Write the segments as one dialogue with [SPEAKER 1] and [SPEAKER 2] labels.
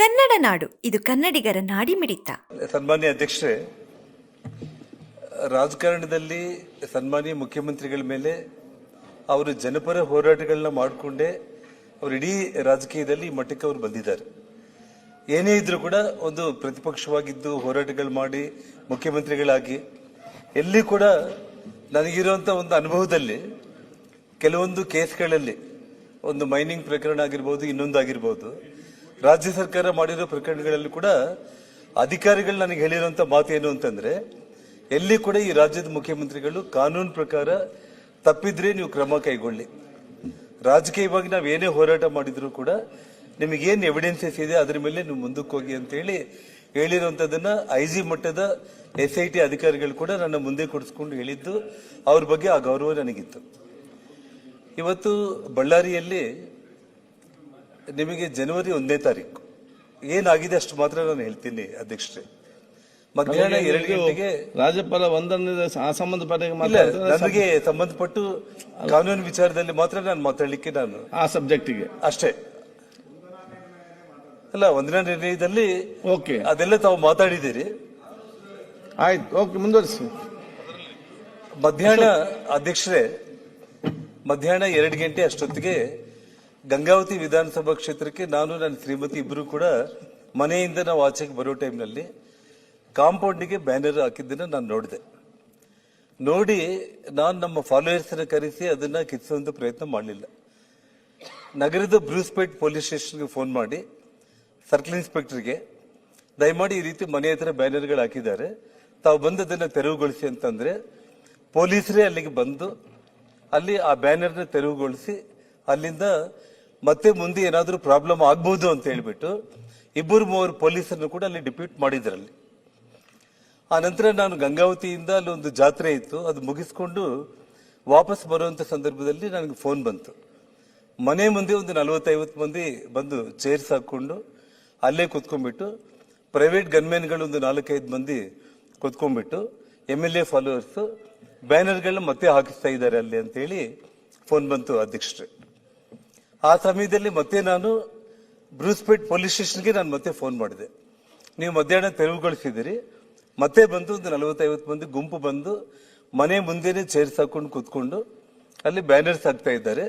[SPEAKER 1] ಕನ್ನಡ ನಾಡು. ಇದು ಕನ್ನಡಿಗರ ನಾಡಿ ಮಿಡಿತ
[SPEAKER 2] ಸನ್ಮಾನ್ಯ ಅಧ್ಯಕ್ಷರೇ, ರಾಜಕಾರಣದಲ್ಲಿ ಸನ್ಮಾನ್ಯ ಮುಖ್ಯಮಂತ್ರಿಗಳ ಮೇಲೆ ಅವರು ಜನಪರ ಹೋರಾಟಗಳನ್ನ ಮಾಡಿಕೊಂಡೇ ಅವರು ಇಡೀ ರಾಜಕೀಯದಲ್ಲಿ ಮಟ್ಟಕ್ಕೆ ಅವರು ಬಂದಿದ್ದಾರೆ. ಏನೇ ಇದ್ರೂ ಕೂಡ ಒಂದು ಪ್ರತಿಪಕ್ಷವಾಗಿದ್ದು ಹೋರಾಟಗಳು ಮಾಡಿ ಮುಖ್ಯಮಂತ್ರಿಗಳಾಗಿ, ಎಲ್ಲಿ ಕೂಡ ನನಗಿರುವಂಥ ಒಂದು ಅನುಭವದಲ್ಲಿ, ಕೆಲವೊಂದು ಕೇಸ್ಗಳಲ್ಲಿ, ಒಂದು ಮೈನಿಂಗ್ ಪ್ರಕರಣ ಆಗಿರ್ಬೋದು ಇನ್ನೊಂದು ಆಗಿರ್ಬೋದು ರಾಜ್ಯ ಸರ್ಕಾರ ಮಾಡಿರೋ ಪ್ರಕರಣಗಳಲ್ಲಿ ಕೂಡ ಅಧಿಕಾರಿಗಳು ನನಗೆ ಹೇಳಿರುವಂತ ಮಾತು ಏನು ಅಂತಂದ್ರೆ, ಎಲ್ಲಿ ಕೂಡ ಈ ರಾಜ್ಯದ ಮುಖ್ಯಮಂತ್ರಿಗಳು ಕಾನೂನು ಪ್ರಕಾರ ತಪ್ಪಿದ್ರೆ ನೀವು ಕ್ರಮ ಕೈಗೊಳ್ಳಿ. ರಾಜಕೀಯವಾಗಿ ನಾವು ಏನೇ ಹೋರಾಟ ಮಾಡಿದ್ರು ಕೂಡ ನಿಮಗೇನು ಎವಿಡೆನ್ಸಸ್ ಇದೆ, ಅದರ ಮೇಲೆ ನೀವು ಮುಂದಕ್ಕೆ ಹೋಗಿ ಅಂತ ಹೇಳಿ ಐ ಜಿ ಮಟ್ಟದ ಎಸ್ ಐ ಟಿ ಅಧಿಕಾರಿಗಳು ಕೂಡ ನನ್ನ ಮುಂದೆ ಕೊಡಿಸ್ಕೊಂಡು ಹೇಳಿದ್ದು ಅವ್ರ ಬಗ್ಗೆ ಆ ಗೌರವ ನನಗಿತ್ತು. ಇವತ್ತು ಬಳ್ಳಾರಿಯಲ್ಲಿ ನಿಮಗೆ ಜನವರಿ ಒಂದನೇ ತಾರೀಕು. ಏನಾಗಿದೆ ಅಷ್ಟು ಮಾತ್ರ ನಾನು ಹೇಳ್ತೀನಿ ಅಧ್ಯಕ್ಷರೇ. ಮಧ್ಯಾಹ್ನ ಎರಡು ಗಂಟೆಗೆ
[SPEAKER 3] ರಾಜ್ಯಪಾಲ ಒಂದನೇ ಆ
[SPEAKER 2] ಇಲ್ಲ ನನಗೆ ಸಂಬಂಧಪಟ್ಟು ಕಾನೂನು ವಿಚಾರದಲ್ಲಿ ಮಾತ್ರ ನಾನು ಮಾತಾಡಲಿಕ್ಕೆ ನಾನು
[SPEAKER 3] ಆ ಸಬ್ಜೆಕ್ಟಿಗೆ.
[SPEAKER 2] ಅಷ್ಟೇ. ಅಲ್ಲ ಒಂದಿನ ನಿರ್ಣಯದಲ್ಲಿ
[SPEAKER 3] ಓಕೆ.
[SPEAKER 2] ಅದೆಲ್ಲ ತಾವು ಮಾತಾಡಿದ್ದೀರಿ.
[SPEAKER 3] ಆಯ್ತು ಓಕೆ ಮುಂದುವರಿಸಿ.
[SPEAKER 2] ಮಧ್ಯಾಹ್ನ ಅಧ್ಯಕ್ಷರೇ ಮಧ್ಯಾಹ್ನ ಎರಡು ಗಂಟೆ ಅಷ್ಟೊತ್ತಿಗೆ ಗಂಗಾವತಿ ವಿಧಾನಸಭಾ ಕ್ಷೇತ್ರಕ್ಕೆ ನಾನು, ನನ್ನ ಶ್ರೀಮತಿ ಇಬ್ಬರು ಕೂಡ ಮನೆಯಿಂದ ನಾವು ಆಚೆಗೆ ಬರೋ ಟೈಮ್ನಲ್ಲಿ ಕಾಂಪೌಂಡಿಗೆ ಬ್ಯಾನರ್ ಹಾಕಿದ್ದನ್ನು ನಾನು ನೋಡಿದೆ. ನೋಡಿ ನಾನು ನಮ್ಮ ಫಾಲೋಯರ್ಸನ್ನು ಕರೆಸಿ ಅದನ್ನು ಕಿತ್ಸುವಂತ ಪ್ರಯತ್ನ ಮಾಡಲಿಲ್ಲ. ನಗರದ ಬ್ರೂಸ್ಪೇಟ್ ಪೊಲೀಸ್ ಸ್ಟೇಷನ್ಗೆ ಫೋನ್ ಮಾಡಿ ಸರ್ಕಲ್ ಇನ್ಸ್ಪೆಕ್ಟರ್ಗೆ ದಯಮಾಡಿ ಈ ರೀತಿ ಮನೆ ಹತ್ರ ಬ್ಯಾನರ್ಗಳು ಹಾಕಿದ್ದಾರೆ. ತಾವು ಬಂದು ಅದನ್ನು ತೆರವುಗೊಳಿಸಿ ಅಂತಂದರೆ ಪೊಲೀಸರೇ ಅಲ್ಲಿಗೆ ಬಂದು ಅಲ್ಲಿ ಆ ಬ್ಯಾನರ್ನ ತೆರವುಗೊಳಿಸಿ ಅಲ್ಲಿಂದ ಮತ್ತೆ ಮುಂದೆ ಏನಾದರೂ ಪ್ರಾಬ್ಲಮ್ ಆಗ್ಬೋದು ಅಂತ ಹೇಳಿಬಿಟ್ಟು ಇಬ್ಬರು ಮೂವರು ಪೊಲೀಸರನ್ನು ಕೂಡ ಅಲ್ಲಿ ಡಿಪ್ಯೂಟ್ ಮಾಡಿದ್ರಲ್ಲಿ. ಆ ನಂತರ ನಾನು ಗಂಗಾವತಿಯಿಂದ ಅಲ್ಲಿ ಒಂದು ಜಾತ್ರೆ ಇತ್ತು. ಅದು ಮುಗಿಸ್ಕೊಂಡು ವಾಪಸ್ ಬರುವಂಥ ಸಂದರ್ಭದಲ್ಲಿ ನನಗೆ ಫೋನ್ ಬಂತು. ಮನೆ ಮುಂದೆ ಒಂದು ನಲವತ್ತೈವತ್ತು ಮಂದಿ ಬಂದು ಚೇರ್ಸ್ ಹಾಕ್ಕೊಂಡು ಅಲ್ಲೇ ಕುತ್ಕೊಂಡ್ಬಿಟ್ಟು ಪ್ರೈವೇಟ್ ಗನ್ಮೆನ್ಗಳು ಒಂದು ನಾಲ್ಕೈದು ಮಂದಿ ಕುತ್ಕೊಂಡ್ಬಿಟ್ಟು ಎಂ ಎಲ್ ಎ ಫಾಲೋವರ್ಸು ಬ್ಯಾನರ್ಗಳನ್ನ ಮತ್ತೆ ಹಾಕಿಸ್ತಾ ಇದ್ದಾರೆ ಅಲ್ಲಿ ಅಂತೇಳಿ ಫೋನ್ ಬಂತು ಅಧ್ಯಕ್ಷರೇ. ಆ ಸಮಯದಲ್ಲಿ ಮತ್ತೆ ನಾನು ಬ್ರೂಸ್ಪೇಟ್ ಪೊಲೀಸ್ ಸ್ಟೇಷನ್ಗೆ ನಾನು ಮತ್ತೆ ಫೋನ್ ಮಾಡಿದೆ. ನೀವು ಮಧ್ಯಾಹ್ನ ತೆರವುಗೊಳಿಸಿದಿರಿ ಮತ್ತೆ ಬಂದು ಒಂದು ನಲವತ್ತೈವತ್ತು ಮಂದಿ ಗುಂಪು ಬಂದು ಮನೆ ಮುಂದೆನೆ ಚೇರ್ಸ್ ಹಾಕೊಂಡು ಕೂತ್ಕೊಂಡು ಅಲ್ಲಿ ಬ್ಯಾನರ್ಸ್ ಹಾಕ್ತಾ ಇದ್ದಾರೆ.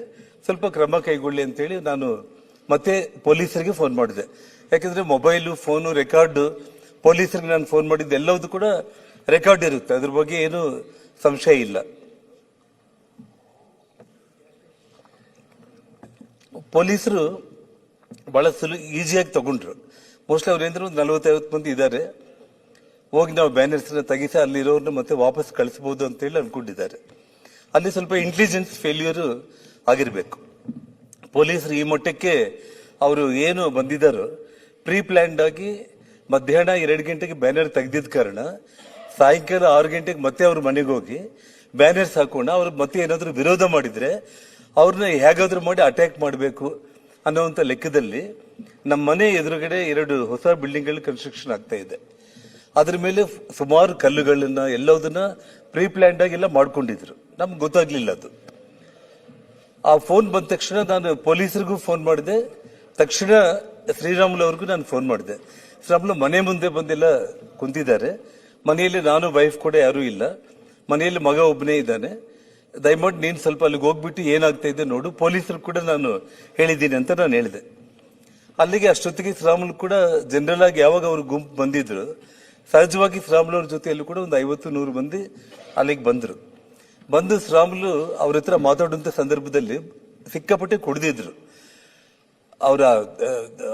[SPEAKER 2] ಸ್ವಲ್ಪ ಕ್ರಮ ಕೈಗೊಳ್ಳಿ ಅಂತೇಳಿ ನಾನು ಮತ್ತೆ ಪೊಲೀಸರಿಗೆ ಫೋನ್ ಮಾಡಿದೆ. ಯಾಕಂದ್ರೆ ಮೊಬೈಲು, ಫೋನು, ರೆಕಾರ್ಡ್, ಪೊಲೀಸರಿಗೆ ನಾನು ಫೋನ್ ಮಾಡಿದ್ದು ಎಲ್ಲವೂ ಕೂಡ ರೆಕಾರ್ಡ್ ಇರುತ್ತೆ. ಅದ್ರ ಬಗ್ಗೆ ಏನು ಸಂಶಯ ಇಲ್ಲ. ಪೊಲೀಸರು ಬಹಳ ಸುಲು ಈಸಿಯಾಗಿ ತಗೊಂಡ್ರು. ಮೋಸ್ಟ್ಲಿ ಅವ್ರು ಏನಂದ್ರೆ ಒಂದು ನಲವತ್ತೈವತ್ತು ಮಂದಿ ಇದ್ದಾರೆ ಹೋಗಿ ನಾವು ಬ್ಯಾನರ್ಸ್ ತೆಗಿಸಿ ಅಲ್ಲಿರೋರ್ನ ಮತ್ತೆ ವಾಪಸ್ ಕಳಿಸಬಹುದು ಅಂತೇಳಿ ಅನ್ಕೊಂಡಿದ್ದಾರೆ. ಅಲ್ಲಿ ಸ್ವಲ್ಪ ಇಂಟೆಲಿಜೆನ್ಸ್ ಫೇಲ್ಯೂರ್ ಆಗಿರಬೇಕು. ಪೊಲೀಸರು ಈ ಮಟ್ಟಕ್ಕೆ ಅವರು ಏನು ಬಂದಿದ್ದಾರೋ ಪ್ರೀ ಪ್ಲಾನ್ಡ್ ಆಗಿ ಮಧ್ಯಾಹ್ನ ಎರಡು ಗಂಟೆಗೆ ಬ್ಯಾನರ್ ತೆಗೆದಿದ್ದ ಕಾರಣ ಸಾಯಂಕಾಲ ಆರು ಗಂಟೆಗೆ ಮತ್ತೆ ಅವ್ರ ಮನೆಗೆ ಹೋಗಿ ಬ್ಯಾನರ್ಸ್ ಹಾಕೊಂಡು ಅವ್ರ ಮತ್ತೆ ಏನಾದರೂ ವಿರೋಧ ಮಾಡಿದ್ರೆ ಅವ್ರನ್ನ ಹೇಗಾದರೂ ಮಾಡಿ ಅಟ್ಯಾಕ್ ಮಾಡಬೇಕು ಅನ್ನೋವಂಥ ಲೆಕ್ಕದಲ್ಲಿ ನಮ್ಮ ಮನೆ ಎದುರುಗಡೆ ಎರಡು ಹೊಸ ಬಿಲ್ಡಿಂಗ್ಗಳು ಕನ್ಸ್ಟ್ರಕ್ಷನ್ ಆಗ್ತಾ ಇದೆ. ಅದ್ರ ಮೇಲೆ ಸುಮಾರು ಕಲ್ಲುಗಳನ್ನ ಎಲ್ಲದನ್ನ ಪ್ರೀ ಪ್ಲ್ಯಾಂಡ್ ಆಗಿ ಎಲ್ಲ ಮಾಡ್ಕೊಂಡಿದ್ರು. ನಮ್ಗೆ ಗೊತ್ತಾಗ್ಲಿಲ್ಲ ಅದು. ಆ ಫೋನ್ ಬಂದ ತಕ್ಷಣ ನಾನು ಪೊಲೀಸರಿಗೂ ಫೋನ್ ಮಾಡಿದೆ. ತಕ್ಷಣ ಶ್ರೀರಾಮುಲು ಅವ್ರಿಗೂ ನಾನು ಫೋನ್ ಮಾಡಿದೆ. ಶ್ರೀರಾಮುಲು ಮನೆ ಮುಂದೆ ಬಂದೆಲ್ಲ ಕುಂತಿದ್ದಾರೆ. ಮನೆಯಲ್ಲಿ ನಾನು ವೈಫ್ ಕೂಡ ಯಾರೂ ಇಲ್ಲ. ಮನೆಯಲ್ಲಿ ಮಗ ಒಬ್ಬನೇ ಇದ್ದಾನೆ. ದಯಮಾಡಿ ನೀನು ಸ್ವಲ್ಪ ಅಲ್ಲಿಗೆ ಹೋಗ್ಬಿಟ್ಟು ಏನಾಗ್ತಾ ಇದೆ ನೋಡು. ಪೊಲೀಸರು ಕೂಡ ನಾನು ಹೇಳಿದ್ದೀನಿ ಅಂತ ನಾನು ಹೇಳಿದೆ. ಅಲ್ಲಿಗೆ ಅಷ್ಟೊತ್ತಿಗೆ ಶ್ರೀರಾಮುಲು ಕೂಡ ಜನರಲ್ ಆಗಿ ಯಾವಾಗ ಅವರು ಗುಂಪು ಬಂದಿದ್ರು, ಸಹಜವಾಗಿ ಶ್ರೀರಾಮುಲು ಅವ್ರ ಜೊತೆಯಲ್ಲೂ ಕೂಡ ಒಂದು ಐವತ್ತು, ನೂರು ಮಂದಿ ಅಲ್ಲಿಗೆ ಬಂದರು. ಬಂದು ಶ್ರೀರಾಮುಲು ಅವ್ರ ಹತ್ರ ಮಾತಾಡುವಂಥ ಸಂದರ್ಭದಲ್ಲಿ ಸಿಕ್ಕಾಪಟ್ಟೆ ಕುಡಿದಿದ್ರು. ಅವರ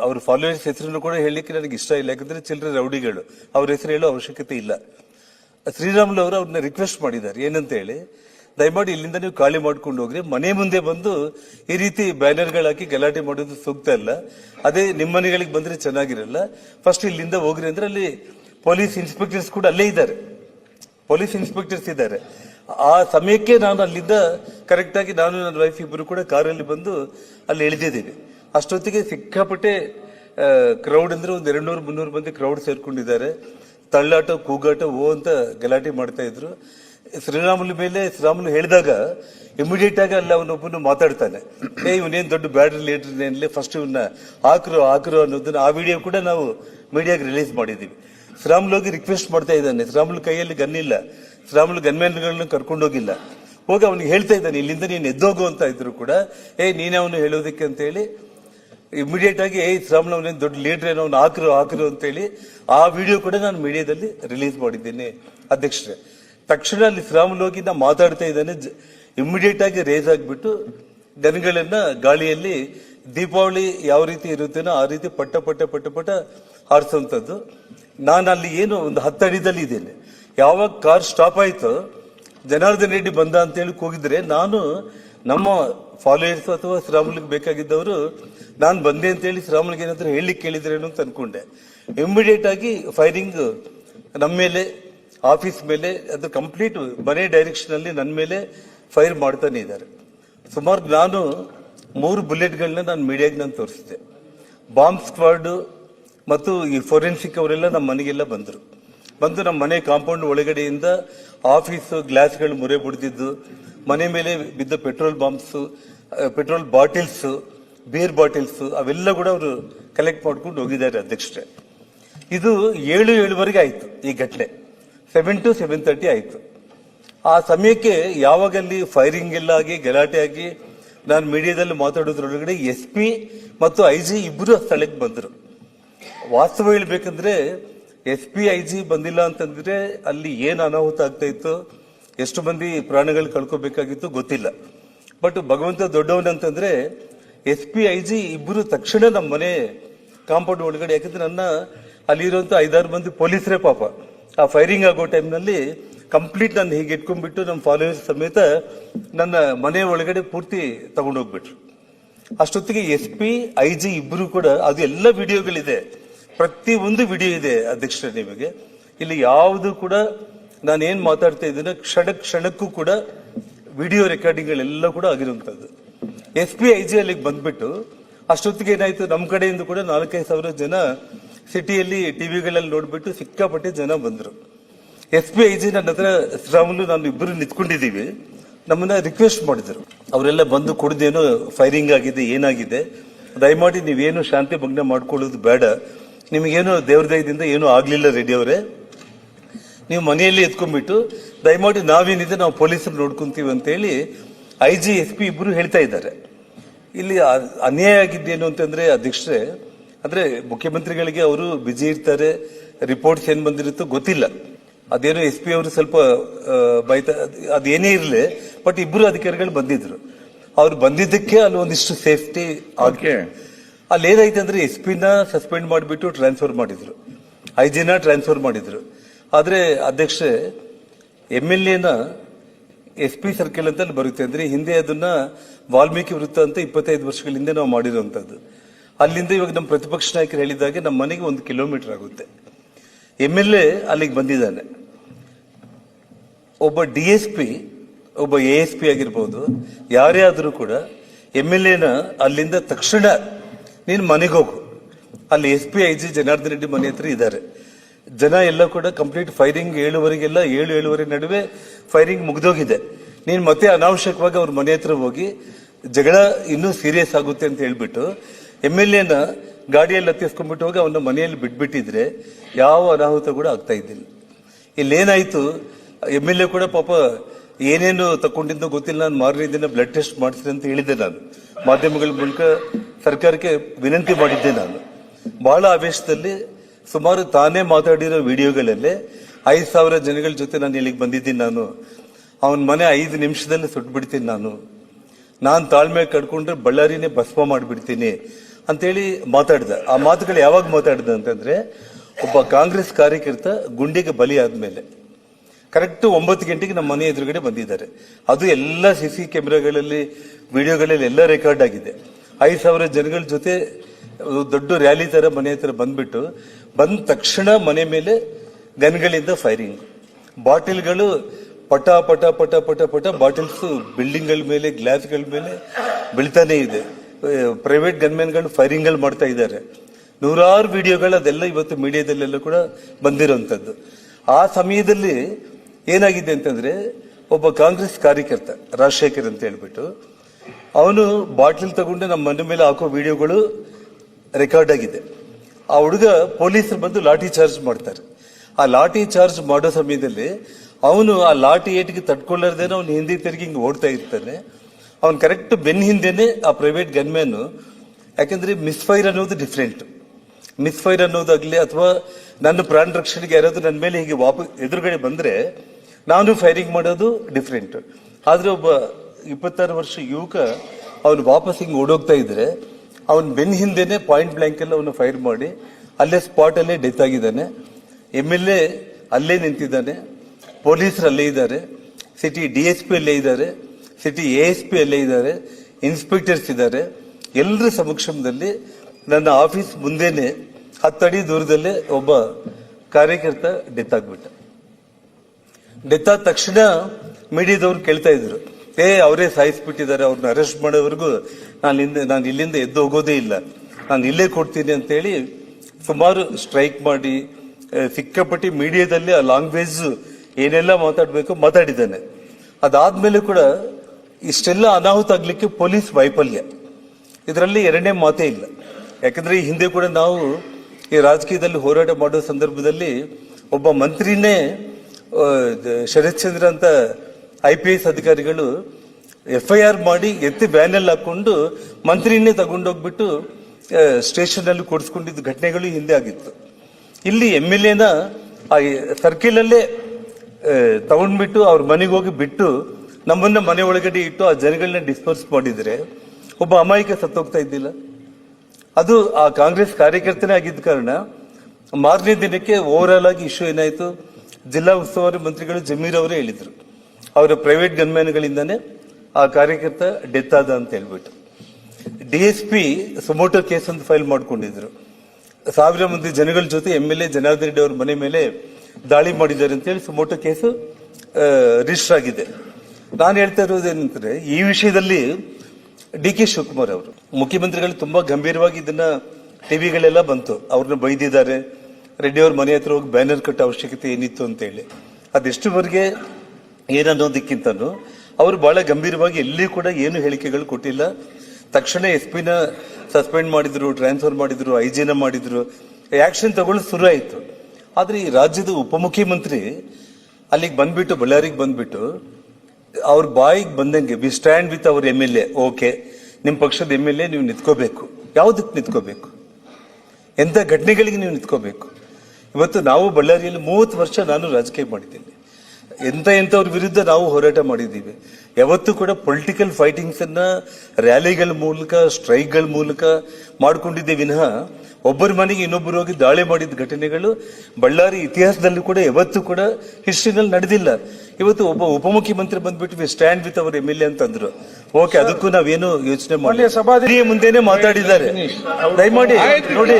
[SPEAKER 2] ಅವ್ರ ಫಾಲೋವರ್ಸ್ ಹೆಸರನ್ನು ಕೂಡ ಹೇಳಲಿಕ್ಕೆ ನನಗೆ ಇಷ್ಟ ಇಲ್ಲ. ಯಾಕಂದರೆ ಚಿಲ್ಲರೆ ರೌಡಿಗಳು. ಅವ್ರ ಹೆಸರು ಹೇಳೋ ಅವಶ್ಯಕತೆ ಇಲ್ಲ. ಶ್ರೀರಾಮುಲು ಅವರು ಅವ್ರನ್ನ ರಿಕ್ವೆಸ್ಟ್ ಮಾಡಿದ್ದಾರೆ. ಏನಂತ ಹೇಳಿ ದಯಮಾಡಿ ಇಲ್ಲಿಂದ ನೀವು ಖಾಲಿ ಮಾಡ್ಕೊಂಡು ಹೋಗ್ರಿ. ಮನೆ ಮುಂದೆ ಬಂದು ಈ ರೀತಿ ಬ್ಯಾನರ್ಗಳು ಹಾಕಿ ಗಲಾಟೆ ಮಾಡೋದು ಸೂಕ್ತ ಅಲ್ಲ. ಅದೇ ನಿಮ್ಮ ಮನೆಗಳಿಗೆ ಬಂದ್ರೆ ಚೆನ್ನಾಗಿರಲ್ಲ. ಫಸ್ಟ್ ಇಲ್ಲಿಂದ ಹೋಗ್ರಿ ಅಂದ್ರೆ ಅಲ್ಲಿ ಪೊಲೀಸ್ ಇನ್ಸ್ಪೆಕ್ಟರ್ಸ್ ಕೂಡ ಅಲ್ಲೇ ಇದ್ದಾರೆ. ಪೊಲೀಸ್ ಇನ್ಸ್ಪೆಕ್ಟರ್ಸ್ ಇದ್ದಾರೆ. ಆ ಸಮಯಕ್ಕೆ ನಾನು ಅಲ್ಲಿಂದ ಕರೆಕ್ಟ್ ಆಗಿ ನಾನು ನನ್ನ ವೈಫ್ ಇಬ್ಬರು ಕೂಡ ಕಾರಲ್ಲಿ ಬಂದು ಅಲ್ಲಿ ಇಳಿದಿದ್ದೀವಿ. ಅಷ್ಟೊತ್ತಿಗೆ ಸಿಕ್ಕಾಪಟ್ಟೆ ಕ್ರೌಡ್ ಅಂದ್ರೆ ಒಂದು ಎರಡು ನೂರು ಮುನ್ನೂರು ಮಂದಿ ಕ್ರೌಡ್ ಸೇರ್ಕೊಂಡಿದ್ದಾರೆ. ತಳ್ಳಾಟ, ಕೂಗಾಟ, ಓ ಅಂತ ಗಲಾಟೆ ಮಾಡ್ತಾ ಇದ್ರು. ಶ್ರೀರಾಮುಲು ಮೇಲೆ, ಶ್ರೀರಾಮುಲು ಹೇಳಿದಾಗ ಇಮಿಡಿಯೇಟ್ ಆಗಿ ಅಲ್ಲಿ ಅವನೊಬ್ಬನು ಮಾತಾಡ್ತಾನೆ. ಏ, ಇವನೇನು ದೊಡ್ಡ ಬ್ಯಾಡ್ ಏನಲ್ಲಿ ಫಸ್ಟ್ ಇವನ್ನ ಹಾಕ್ರು ಹಾಕ್ರು ಅನ್ನೋದನ್ನ ಆ ವಿಡಿಯೋ ಕೂಡ ನಾವು ಮೀಡಿಯಾಗೆ ರಿಲೀಸ್ ಮಾಡಿದ್ದೀವಿ ಶ್ರೀರಾಮುಲು ಹೋಗಿ ರಿಕ್ವೆಸ್ಟ್ ಮಾಡ್ತಾ ಇದ್ದಾನೆ. ಶ್ರೀರಾಮುಲು ಕೈಯಲ್ಲಿ ಗನ್ ಇಲ್ಲ. ಶ್ರೀರಾಮುಲು ಗನ್ಮ್ಯಾನ್ಗಳನ್ನ ಕರ್ಕೊಂಡು ಹೋಗಿಲ್ಲ. ಹೋಗಿ ಅವನಿಗೆ ಹೇಳ್ತಾ ಇದ್ದಾನೆ, ಇಲ್ಲಿಂದ ನೀನು ಎದ್ದೋಗು ಅಂತ ಇದ್ರು ಕೂಡ, ಏ, ನೀನೇ ಅವನು ಹೇಳೋದಕ್ಕೆ ಅಂತ ಹೇಳಿ ಇಮಿಡಿಯೇಟ್ ಆಗಿ ಏ ಶ್ರೀರಾಮುಲು ಅವನೇನು ದೊಡ್ಡ ಲೀಡರ್ ಏನೋ, ಅವ್ನು ಹಾಕರು ಹಾಕರು ಅಂತೇಳಿ ಆ ವಿಡಿಯೋ ಕೂಡ ನಾನು ಮೀಡಿಯಾದಲ್ಲಿ ರಿಲೀಸ್ ಮಾಡಿದ್ದೀನಿ, ಅಧ್ಯಕ್ಷರೇ. ತಕ್ಷಣ ಅಲ್ಲಿ ಶ್ರೀರಾಮುಲು ಹೋಗಿ ನಾ ಮಾತಾಡ್ತಾ ಇದ್ದಾನೆ. ಇಮಿಡಿಯೇಟ್ ಆಗಿ ರೇಸ್ ಆಗಿಬಿಟ್ಟು ಗನ್ಗಳನ್ನ ಗಾಳಿಯಲ್ಲಿ ದೀಪಾವಳಿ ಯಾವ ರೀತಿ ಇರುತ್ತೇನೋ ಆ ರೀತಿ ಪಟ್ಟ ಪಟ್ಟ ಪಟ್ಟ ಪಟ್ಟ ಹಾರಿಸುವಂಥದ್ದು. ನಾನು ಅಲ್ಲಿ ಏನು ಒಂದು ಹತ್ತು ಅಡಿದಲ್ಲಿ ಇದ್ದೇನೆ. ಯಾವಾಗ ಕಾರ್ ಸ್ಟಾಪ್ ಆಯಿತು, ಜನಾರ್ದನ್ ರೆಡ್ಡಿ ಬಂದ ಅಂತೇಳಿ ಹೋಗಿದ್ರೆ ನಾನು ನಮ್ಮ ಫಾಲೋಯರ್ಸ್ ಅಥವಾ ಶ್ರೀರಾಮುಲಿಗೆ ಬೇಕಾಗಿದ್ದವರು, ನಾನು ಬಂದೆ ಅಂತೇಳಿ ಶ್ರೀರಾಮುಲಿಗೆ ಏನಾದರೂ ಹೇಳಿ ಕೇಳಿದ್ರೇನು ಅಂತ ಅನ್ಕೊಂಡೆ. ಇಮಿಡಿಯೇಟ್ ಆಗಿ ಫೈರಿಂಗ್ ನಮ್ಮ ಮೇಲೆ ಆಫೀಸ್ ಮೇಲೆ, ಅದು ಕಂಪ್ಲೀಟ್ ಮನೆ ಡೈರೆಕ್ಷನ್ ಅಲ್ಲಿ ನನ್ನ ಮೇಲೆ ಫೈರ್ ಮಾಡ್ತಾನೆ ಇದ್ದಾರೆ. ಸುಮಾರು ನಾನು ಮೂರು ಬುಲೆಟ್ಗಳನ್ನ ನಾನು ಮೀಡಿಯಾಗೆ ನಾನು ತೋರಿಸಿದೆ ಬಾಂಬ್ ಸ್ಕ್ವಾಡ್ ಮತ್ತು ಈ ಫೋರೆನ್ಸಿಕ್ ಅವರೆಲ್ಲ ನಮ್ಮ ಮನೆಗೆಲ್ಲ ಬಂದರು. ಬಂದು ನಮ್ಮ ಮನೆ ಕಾಂಪೌಂಡ್ ಒಳಗಡೆಯಿಂದ ಆಫೀಸು ಗ್ಲಾಸ್ಗಳು ಮುರೆ ಬಿಡ್ದಿದ್ದು ಮನೆ ಮೇಲೆ ಬಿದ್ದ petrol bombs petrol bottles, beer bottles, ಅವೆಲ್ಲ ಕೂಡ ಅವರು ಕಲೆಕ್ಟ್ ಮಾಡ್ಕೊಂಡು ಹೋಗಿದ್ದಾರೆ ಅಧ್ಯಕ್ಷರೇ. ಇದು ಏಳು ಏಳುವರೆಗೆ ಆಯಿತು ಈ ಘಟನೆ. ಸೆವೆನ್ ಟು ಸೆವೆನ್ ತರ್ಟಿ ಆಯಿತು. ಆ ಸಮಯಕ್ಕೆ ಯಾವಾಗ ಅಲ್ಲಿ ಫೈರಿಂಗ್ ಎಲ್ಲ ಆಗಿ, ಗಲಾಟೆ ಆಗಿ, ನಾನು ಮೀಡಿಯಾದಲ್ಲಿ ಮಾತಾಡೋದ್ರೊಳಗಡೆ ಎಸ್ ಪಿ ಮತ್ತು ಐ ಜಿ ಇಬ್ಬರು ಸ್ಥಳಕ್ಕೆ ಬಂದರು. ವಾಸ್ತವ ಹೇಳ್ಬೇಕಂದ್ರೆ ಎಸ್ ಪಿ ಐ ಜಿ ಬಂದಿಲ್ಲ ಅಂತಂದ್ರೆ ಅಲ್ಲಿ ಏನು ಅನಾಹುತ ಆಗ್ತಾ ಇತ್ತು? ಎಷ್ಟು ಮಂದಿ ಪ್ರಾಣಗಳು ಕಳ್ಕೋಬೇಕಾಗಿತ್ತು ಗೊತ್ತಿಲ್ಲ. ಬಟ್ ಭಗವಂತ ದೊಡ್ಡವನಂತಂದ್ರೆ ಎಸ್ ಪಿ ಐ ಜಿ ಇಬ್ಬರು ತಕ್ಷಣ ನಮ್ಮ ಮನೆ ಕಾಂಪೌಂಡ್ ಒಳಗಡೆ, ಯಾಕಂದ್ರೆ ನನ್ನ ಅಲ್ಲಿರುವಂತ ಐದಾರು ಮಂದಿ ಪೊಲೀಸರೇ ಪಾಪ. ಆ ಫೈರಿಂಗ್ ಆಗೋ ಟೈಮ್ನಲ್ಲಿ ಕಂಪ್ಲೀಟ್ ನಾನು ಹೀಗೆ ಇಟ್ಕೊಂಡ್ಬಿಟ್ಟು ನಮ್ಮ ಫಾಲೋವರ್ಸ್ ಸಮೇತ ನನ್ನ ಮನೆ ಒಳಗಡೆ ಪೂರ್ತಿ ತಗೊಂಡೋಗ್ಬಿಟ್ರು. ಅಷ್ಟೊತ್ತಿಗೆ ಎಸ್ ಪಿ ಐ ಜಿ ಇಬ್ಬರು ಕೂಡ, ಅದು ಎಲ್ಲ ವಿಡಿಯೋಗಳಿದೆ, ಪ್ರತಿ ಒಂದು ವಿಡಿಯೋ ಇದೆ ಅಧ್ಯಕ್ಷರೇ ನಿಮಗೆ. ಇಲ್ಲಿ ಯಾವುದು ಕೂಡ ನಾನು ಏನ್ ಮಾತಾಡ್ತಾ ಇದ್ದೇನೆ, ಕ್ಷಣ ಕ್ಷಣಕ್ಕೂ ಕೂಡ ವಿಡಿಯೋ ರೆಕಾರ್ಡಿಂಗ್ಗಳೆಲ್ಲ ಕೂಡ ಆಗಿರುವಂತದ್ದು ಎಸ್ ಪಿ ಐ ಜಿ ಅಲ್ಲಿಗೆ ಬಂದ್ಬಿಟ್ಟು ಅಷ್ಟೊತ್ತಿಗೆ ಏನಾಯ್ತು ನಮ್ಮ ಕಡೆಯಿಂದ ಕೂಡ ನಾಲ್ಕೈದು ಸಾವಿರ ಜನ ಸಿಟಿಯಲ್ಲಿ ಟಿವಿಗಳಲ್ಲಿ ನೋಡ್ಬಿಟ್ಟು ಸಿಕ್ಕಾಪಟ್ಟೆ ಜನ ಬಂದ್ರು. ಎಸ್ ಪಿ ಐ ಜಿ ನನ್ನ ಹತ್ರ ಶ್ರೀರಾಮುಲು ನಾನು ಇಬ್ಬರು ನಿಂತ್ಕೊಂಡಿದ್ದೀವಿ. ನಮ್ಮನ್ನ ರಿಕ್ವೆಸ್ಟ್ ಮಾಡಿದ್ರು. ಅವರೆಲ್ಲ ಬಂದು ಕುಡ್ದೇನೋ ಫೈರಿಂಗ್ ಆಗಿದೆ, ಏನಾಗಿದೆ, ದಯಮಾಡಿ ನೀವೇನು ಶಾಂತಿ ಭಂಗ ಮಾಡ್ಕೊಳ್ಳೋದು ಬೇಡ. ನಿಮಗೇನು ದೇವ್ರದಯದಿಂದ ಏನೂ ಆಗ್ಲಿಲ್ಲ ರೆಡ್ಡಿ ಅವರೇ. ನೀವು ಮನೆಯಲ್ಲಿ ಎತ್ಕೊಂಡ್ಬಿಟ್ಟು ದಯಮಾಡಿ ನಾವೇನಿದೆ ನಾವು ಪೊಲೀಸರು ನೋಡ್ಕೊಂತೀವಿ ಅಂತೇಳಿ ಐ ಜಿ ಎಸ್ ಪಿ ಇಬ್ಬರು ಹೇಳ್ತಾ ಇದ್ದಾರೆ. ಇಲ್ಲಿ ಅನ್ಯಾಯ ಆಗಿದ್ದೇನು ಅಂತಂದ್ರೆ ಅಧ್ಯಕ್ಷರೇ ಅಂದ್ರೆ ಮುಖ್ಯಮಂತ್ರಿಗಳಿಗೆ ಅವರು ಬಿಜಿ ಇರ್ತಾರೆ ರಿಪೋರ್ಟ್ಸ್ ಏನು ಬಂದಿರುತ್ತೋ ಗೊತ್ತಿಲ್ಲ. ಅದೇನೋ ಎಸ್ ಪಿ ಅವರು ಸ್ವಲ್ಪ ಬೈತ ಬೈತಾ ಅದೇನೇ ಇರಲಿ ಬಟ್ ಇಬ್ಬರು ಅಧಿಕಾರಿಗಳು ಬಂದಿದ್ರು. ಅವ್ರು ಬಂದಿದ್ದಕ್ಕೆ ಅಲ್ಲಿ ಒಂದಿಷ್ಟು ಸೇಫ್ಟಿ
[SPEAKER 3] ಆಗಿ
[SPEAKER 2] ಅಲ್ಲಿ ಏನಾಯ್ತು ಅಂದ್ರೆ ಎಸ್ ಪಿನ ಸಸ್ಪೆಂಡ್ ಮಾಡಿಬಿಟ್ಟು ಟ್ರಾನ್ಸ್ಫರ್ ಮಾಡಿದ್ರು. ಐ ಜಿನ ಟ್ರಾನ್ಸ್ಫರ್ ಮಾಡಿದ್ರು. ಆದ್ರೆ ಅಧ್ಯಕ್ಷೆ ಎಂ ಎಲ್ ಎನ ಎಸ್ ಪಿ ಸರ್ಕಲ್ ಅಂತ ಅಲ್ಲಿ ಬರುತ್ತೆ. ಅಂದರೆ ಹಿಂದೆ ಅದನ್ನ ವಾಲ್ಮೀಕಿ ವೃತ್ತ ಅಂತ ಇಪ್ಪತ್ತೈದು ವರ್ಷಗಳ ಹಿಂದೆ ನಾವು ಮಾಡಿರುವಂಥದ್ದು ಅಲ್ಲಿಂದ ಇವಾಗ ನಮ್ಮ ಪ್ರತಿಪಕ್ಷ ನಾಯಕರು ಹೇಳಿದಾಗೆ ನಮ್ಮ ಮನೆಗೆ ಒಂದು ಕಿಲೋಮೀಟರ್ ಆಗುತ್ತೆ. ಎಂ ಎಲ್ ಎ ಅಲ್ಲಿಗೆ ಬಂದಿದ್ದಾನೆ. ಒಬ್ಬ ಡಿ ಎಸ್ ಪಿ, ಒಬ್ಬ ಎ ಎಸ್ ಪಿ ಆಗಿರ್ಬೋದು, ಯಾರೇ ಆದರೂ ಕೂಡ ಎಂ ಎಲ್ ಎನ ಅಲ್ಲಿಂದ ತಕ್ಷಣ ನೀನು ಮನೆಗೆ ಹೋಗು. ಅಲ್ಲಿ S P, I G, Janardhan Reddy ಮನೆ ಹತ್ರ ಇದ್ದಾರೆ. ಜನ ಎಲ್ಲ ಕೂಡ ಕಂಪ್ಲೀಟ್ ಫೈರಿಂಗ್ ಏಳುವರೆಗೆಲ್ಲ ಏಳು, ಏಳುವರೆ ನಡುವೆ ಫೈರಿಂಗ್ ಮುಗಿದೋಗಿದೆ. ನೀನು ಮತ್ತೆ ಅನಾವಶ್ಯಕವಾಗಿ ಅವ್ರ ಮನೆ ಹತ್ರ ಹೋಗಿ ಜಗಳ ಇನ್ನೂ ಸೀರಿಯಸ್ ಆಗುತ್ತೆ ಅಂತ ಹೇಳ್ಬಿಟ್ಟು ಎಂ ಎಲ್ ಎನ ಗಾಡಿಯಲ್ಲಿ ಹತ್ತಿಸ್ಕೊಂಡ್ಬಿಟ್ಟು ಹೋಗಿ ಅವನ ಮನೆಯಲ್ಲಿ ಬಿಟ್ಬಿಟ್ಟಿದ್ರೆ ಯಾವ ಅನಾಹುತ ಕೂಡ ಆಗ್ತಾ ಇದ್ದಿಲ್ಲ. ಇಲ್ಲೇನಾಯ್ತು ಎಂ ಎಲ್ ಎ ಕೂಡ ಪಾಪ ಏನೇನು ತಗೊಂಡಿದ್ದೋ ಗೊತ್ತಿಲ್ಲ, ನಾನು ಮಾರನೇ ದಿನ ಬ್ಲಡ್ ಟೆಸ್ಟ್ ಮಾಡಿಸಿದೆ ಅಂತ ಹೇಳಿದ್ದೆ ನಾನು. ಮಾಧ್ಯಮಗಳ ಮೂಲಕ ಸರ್ಕಾರಕ್ಕೆ ವಿನಂತಿ ಮಾಡಿದ್ದೆ ನಾನು. ಬಹಳ ಆವೇಶದಲ್ಲಿ ಸುಮಾರು ತಾನೇ ಮಾತಾಡಿರೋ ವಿಡಿಯೋಗಳಲ್ಲೇ ಐದು ಸಾವಿರ ಜನಗಳ ಜೊತೆ ನಾನು ಇಲ್ಲಿಗೆ ಬಂದಿದ್ದೀನಿ ನಾನು. ಅವನ ಮನೆ ಐದು ನಿಮಿಷದಲ್ಲಿ ಸುಟ್ಬಿಡ್ತೀನಿ ನಾನು. ನಾನು ತಾಳ್ಮೆ ಕಡ್ಕೊಂಡ್ರೆ ಬಳ್ಳಾರಿನೇ ಭಸ್ಮ ಮಾಡಿಬಿಡ್ತೀನಿ ಅಂತೇಳಿ ಮಾತಾಡ್ದ. ಆ ಮಾತುಗಳು ಯಾವಾಗ ಮಾತಾಡ್ದ ಅಂತಂದ್ರೆ, ಒಬ್ಬ ಕಾಂಗ್ರೆಸ್ ಕಾರ್ಯಕರ್ತ ಗುಂಡಿಗೆ ಬಲಿ ಆದ್ಮೇಲೆ. ಕರೆಕ್ಟ್ ಒಂಬತ್ತು ಗಂಟೆಗೆ ನಮ್ಮ ಮನೆ ಎದುರುಗಡೆ ಬಂದಿದ್ದಾರೆ. ಅದು ಎಲ್ಲ ಸಿ ಸಿ ಕ್ಯಾಮೆರಾಗಳಲ್ಲಿ, ವಿಡಿಯೋಗಳಲ್ಲಿ ಎಲ್ಲ ರೆಕಾರ್ಡ್ ಆಗಿದೆ. ಐದು ಸಾವಿರ ಜನಗಳ ಜೊತೆ ದೊಡ್ಡ ರ್ಯಾಲಿ ತರ ಮನೆ ಹತ್ರ ಬಂದ್ಬಿಟ್ಟು ಬಂದ ತಕ್ಷಣ ಮನೆ ಮೇಲೆ ಗನ್ಗಳಿಂದ ಫೈರಿಂಗ್ ಬಾಟಿಲ್ಗಳು ಪಟ ಪಟ ಪಟ ಪಟ ಪಟ ಬಾಟಿಲ್ಸ್ ಬಿಲ್ಡಿಂಗ್ಗಳ ಮೇಲೆ ಗ್ಲಾಸ್ಗಳ ಮೇಲೆ ಬೀಳ್ತಾನೆ ಇದೆ. ಪ್ರೈವೇಟ್ ಗನ್ಮೆನ್ಗಳು ಫೈರಿಂಗ್ಗಳು ಮಾಡ್ತಾ ಇದ್ದಾರೆ. ನೂರಾರು ವಿಡಿಯೋಗಳು ಅದೆಲ್ಲ ಇವತ್ತು ಮೀಡಿಯಾದಲ್ಲೆಲ್ಲ ಕೂಡ ಬಂದಿರೋಂಥದ್ದು ಆ ಸಮಯದಲ್ಲಿ ಏನಾಗಿದೆ ಅಂತಂದ್ರೆ ಒಬ್ಬ ಕಾಂಗ್ರೆಸ್ ಕಾರ್ಯಕರ್ತ, ರಾಜಶೇಖರ್ ಅಂತ ಹೇಳ್ಬಿಟ್ಟು, ಅವನು ಬಾಟ್ಲಿಲ್ ತಗೊಂಡು ನಮ್ಮ ಮನೆ ಮೇಲೆ ಹಾಕೋ ವಿಡಿಯೋಗಳು ರೆಕಾರ್ಡ್ ಆಗಿದೆ. ಆ ಹುಡುಗ ಪೊಲೀಸರು ಬಂದು ಲಾಠಿ ಚಾರ್ಜ್ ಮಾಡ್ತಾರೆ. ಆ ಲಾಠಿ ಚಾರ್ಜ್ ಮಾಡೋ ಸಮಯದಲ್ಲಿ ಅವನು ಆ ಲಾಠಿ ಏಟಿಗೆ ತಡ್ಕೊಳ್ಳಾರ್ದೇನೆ ಅವನು ಹಿಂದಿ ತಿರುಗಿ ಹಿಂಗೆ ಓಡ್ತಾ ಇರ್ತಾನೆ. ಅವನು ಕರೆಕ್ಟ್ ಬೆನ್ ಹಿಂದೆನೆ ಆ ಪ್ರೈವೇಟ್ ಗನ್ಮ್ಯಾನು ಯಾಕಂದ್ರೆ ಮಿಸ್ಫೈರ್ ಅನ್ನೋದು ಡಿಫ್ರೆಂಟ್ ಮಿಸ್ಫೈರ್ ಅನ್ನೋದಾಗ್ಲಿ ಅಥವಾ ನನ್ನ ಪ್ರಾಣ ರಕ್ಷಣೆಗೆ ಯಾರಾದ್ರು ನನ್ನ ಮೇಲೆ ಹೀಗೆ ವಾಪಸ್ ಎದುರುಗಡೆ ಬಂದ್ರೆ ನಾನು ಫೈರಿಂಗ್ ಮಾಡೋದು ಡಿಫ್ರೆಂಟ್ ಆದ್ರೆ ಒಬ್ಬ ಇಪ್ಪತ್ತಾರು ವರ್ಷ ಯುವಕ ಅವನು ವಾಪಸ್ ಹಿಂಗೆ ಓಡೋಗ್ತಾ ಇದ್ರೆ ಅವನ್ ಬೆನ್ ಹಿಂದೆನೆ ಪಾಯಿಂಟ್ ಬ್ಲಾಂಕ್ ಅಲ್ಲಿ ಅವನು ಫೈರ್ ಮಾಡಿ, ಅಲ್ಲೇ ಸ್ಪಾಟ್ ಅಲ್ಲೇ ಡೆತ್ ಆಗಿದ್ದಾನೆ. ಎಂ ಎಲ್ ಎ ಅಲ್ಲೇ ನಿಂತಿದ್ದಾನೆ. ಪೊಲೀಸರು ಅಲ್ಲೇ ಇದ್ದಾರೆ. ಸಿಟಿ ಡಿ ಎಸ್ ಪಿ ಅಲ್ಲೇ ಇದ್ದಾರೆ. ಸಿಟಿ ಎ ಎಸ್ ಪಿ ಅಲ್ಲೇ ಇದ್ದಾರೆ. ಇನ್ಸ್ಪೆಕ್ಟರ್ಸ್ ಇದ್ದಾರೆ. ಎಲ್ಲರ ಸಮಕ್ಷಮದಲ್ಲಿ ನನ್ನ ಆಫೀಸ್ ಮುಂದೆನೆ ಹತ್ತಡಿ ದೂರದಲ್ಲೇ ಒಬ್ಬ ಕಾರ್ಯಕರ್ತ ಡೆತ್ ಆಗ್ಬಿಟ್ಟ. ಡೆತ್ ಆದ ತಕ್ಷಣ ಮೀಡಿಯಾದವ್ರು ಕೇಳ್ತಾ ಇದ್ರು. ಏ ಅವರೇ ಸಾಯಿಸ್ಬಿಟ್ಟಿದ್ದಾರೆ, ಅವ್ರನ್ನ ಅರೆಸ್ಟ್ ಮಾಡೋವರೆಗೂ ನಾನು ಹಿಂದೆ ನಾನು ಇಲ್ಲಿಂದ ಎದ್ದು ಹೋಗೋದೇ ಇಲ್ಲ. ನಾನು ಇಲ್ಲೇ ಕೊಡ್ತೀನಿ ಅಂತೇಳಿ ಸುಮಾರು ಸ್ಟ್ರೈಕ್ ಮಾಡಿ ಸಿಕ್ಕಾಪಟ್ಟಿ ಮೀಡಿಯಾದಲ್ಲಿ ಆ ಲ್ಯಾಂಗ್ವೇಜ್ ಏನೆಲ್ಲ ಮಾತಾಡಬೇಕು ಮಾತಾಡಿದ್ದಾನೆ. ಅದಾದ್ಮೇಲೆ ಕೂಡ ಇಷ್ಟೆಲ್ಲ ಅನಾಹುತ ಆಗಲಿಕ್ಕೆ ಪೊಲೀಸ್ ವೈಫಲ್ಯ. ಇದರಲ್ಲಿ ಎರಡನೇ ಮಾತೇ ಇಲ್ಲ. ಯಾಕಂದ್ರೆ ಈ ಹಿಂದೆ ಕೂಡ ನಾವು ಈ ರಾಜಕೀಯದಲ್ಲಿ ಹೋರಾಟ ಮಾಡೋ ಸಂದರ್ಭದಲ್ಲಿ ಒಬ್ಬ ಮಂತ್ರಿನೇ ಶರತ್ಚಂದ್ರ ಶರತ್ ಚಂದ್ರ ಅಂತ ಐ ಪಿ ಎಸ್ ಅಧಿಕಾರಿಗಳು ಎಫ್ ಐ ಆರ್ ಮಾಡಿ ಎತ್ತಿ ವ್ಯಾನಲ್ಲಿ ಹಾಕೊಂಡು ಮಂತ್ರಿನೇ ತಗೊಂಡೋಗ್ಬಿಟ್ಟು ಸ್ಟೇಷನ್ ಅಲ್ಲಿ ಕೊಡಿಸ್ಕೊಂಡಿದ್ದ ಘಟನೆಗಳು ಹಿಂದೆ ಆಗಿತ್ತು. ಇಲ್ಲಿ ಎಂ ಎಲ್ ಎನ ಆ ಸರ್ಕಲ್ ಅಲ್ಲೇ ತಗೊಂಡ್ಬಿಟ್ಟು ಅವ್ರ ಮನೆಗೆ ಹೋಗಿ ಬಿಟ್ಟು ನಮ್ಮನ್ನ ಮನೆ ಒಳಗಡೆ ಇಟ್ಟು ಆ ಜನಗಳನ್ನ ಡಿಸ್ಪೋಸ್ ಮಾಡಿದ್ರೆ ಒಬ್ಬ ಅಮಾಯಕ ಸತ್ತೋಗ್ತಾ ಇದ್ದಿಲ್ಲ. ಅದು ಆ ಕಾಂಗ್ರೆಸ್ ಕಾರ್ಯಕರ್ತನೇ ಆಗಿದ್ದ ಕಾರಣ ಮಾರನೇ ದಿನಕ್ಕೆ ಓವರ್ ಆಲ್ ಆಗಿ ಇಶ್ಯೂ ಏನಾಯ್ತು? ಜಿಲ್ಲಾ ಉಸ್ತುವಾರಿ ಮಂತ್ರಿಗಳು ಜಮೀರ್ ಅವರೇ ಹೇಳಿದ್ರು. ಅವರ ಪ್ರೈವೇಟ್ ಗನ್ಮ್ಯಾನ್ಗಳಿಂದನೇ ಆ ಕಾರ್ಯಕರ್ತ ಡೆತ್ ಆದ ಅಂತ ಹೇಳ್ಬಿಟ್ಟು. D S P suo motu case ಅಂತ ಫೈಲ್ ಮಾಡ್ಕೊಂಡಿದ್ರು. ಸಾವಿರ ಮಂದಿ ಜನಗಳ ಜೊತೆ M L A Janardhan Reddy ಅವ್ರ ಮನೆ ಮೇಲೆ ದಾಳಿ ಮಾಡಿದ್ದಾರೆ ಅಂತೇಳಿ ಸುಮೋಟೋ ಕೇಸು ರಿಜಿಸ್ಟರ್ ಆಗಿದೆ. ನಾನು ಹೇಳ್ತಾ ಇರೋದು ಏನಂದ್ರೆ, ಈ ವಿಷಯದಲ್ಲಿ ಡಿ ಕೆ ಶಿವಕುಮಾರ್ ಅವರು, ಮುಖ್ಯಮಂತ್ರಿಗಳು ತುಂಬಾ ಗಂಭೀರವಾಗಿ ಇದನ್ನ ಟಿವಿಗಳೆಲ್ಲ ಬಂತು. ಅವ್ರನ್ನ ಬೈದಿದ್ದಾರೆ. ರೆಡ್ಡಿ ಅವ್ರ ಮನೆ ಹತ್ರ ಹೋಗಿ ಬ್ಯಾನರ್ ಕಟ್ಟೋ ಅವಶ್ಯಕತೆ ಏನಿತ್ತು ಅಂತ ಹೇಳಿ. ಅದೆಷ್ಟುವರೆಗೆ ಏನನ್ನೋದಕ್ಕಿಂತನೂ ಅವರು ಬಹಳ ಗಂಭೀರವಾಗಿ ಎಲ್ಲಿ ಕೂಡ ಏನು ಹೇಳಿಕೆಗಳು ಕೊಟ್ಟಿಲ್ಲ. ತಕ್ಷಣ ಎಸ್ ಪಿನ ಸಸ್ಪೆಂಡ್ ಮಾಡಿದ್ರು, ಟ್ರಾನ್ಸ್ಫರ್ ಮಾಡಿದ್ರು ಐಜಿನ ಮಾಡಿದ್ರು ಆಕ್ಷನ್ ತಗೊಳ್ಳಿ ಶುರು ಆಯಿತು. ಆದರೆ ಈ ರಾಜ್ಯದ ಉಪಮುಖ್ಯಮಂತ್ರಿ ಅಲ್ಲಿಗೆ ಬಂದ್ಬಿಟ್ಟು, ಬಳ್ಳಾರಿಗೆ ಬಂದ್ಬಿಟ್ಟು, ಅವ್ರ ಬಾಯಿಗೆ ಬಂದಂಗೆ, we stand with our M L A, okay ನಿಮ್ಮ ಪಕ್ಷದ ಎಂ ಎಲ್ ಎ ನೀವು ನಿಂತ್ಕೋಬೇಕು. ಯಾವುದಕ್ಕೆ ನಿಂತ್ಕೋಬೇಕು? ಎಂಥ ಘಟನೆಗಳಿಗೆ ನೀವು ನಿಂತ್ಕೋಬೇಕು? ಇವತ್ತು ನಾವು ಬಳ್ಳಾರಿಯಲ್ಲಿ ಮೂವತ್ತು ವರ್ಷ ನಾನು ರಾಜಕೀಯ ಮಾಡಿದ್ದೇನೆ. ಎಂತ ಎಂಥವ್ರ ವಿರುದ್ಧ ನಾವು ಹೋರಾಟ ಮಾಡಿದ್ದೀವಿ. ಯಾವತ್ತೂ ಕೂಡ ಪೊಲಿಟಿಕಲ್ ಫೈಟಿಂಗ್ಸ್ ಅನ್ನ ರ್ಯಾಲಿಗಳ ಮೂಲಕ ಸ್ಟ್ರೈಕ್ಗಳ ಮೂಲಕ ಮಾಡಿಕೊಂಡಿದ್ದೆ ವಿನಃ ಒಬ್ಬರ ಮನೆಗೆ ಇನ್ನೊಬ್ಬರು ಹೋಗಿ ದಾಳಿ ಮಾಡಿದ ಘಟನೆಗಳು ಬಳ್ಳಾರಿ ಇತಿಹಾಸದಲ್ಲೂ ಕೂಡ ಯಾವತ್ತೂ ಕೂಡ ಹಿಸ್ಟ್ರಿನಲ್ಲಿ ನಡೆದಿಲ್ಲ. ಇವತ್ತು ಒಬ್ಬ ಉಪಮುಖ್ಯಮಂತ್ರಿ ಬಂದ್ಬಿಟ್ಟು we stand with our M L A ಅಂತಂದ್ರು. ಓಕೆ ಅದಕ್ಕೂ ನಾವೇನು ಯೋಚನೆ ಮಾಡಿ ಮುಂದೆನೆ ಮಾತಾಡಿದ್ದಾರೆ. ದಯಮಾಡಿ ನೋಡಿ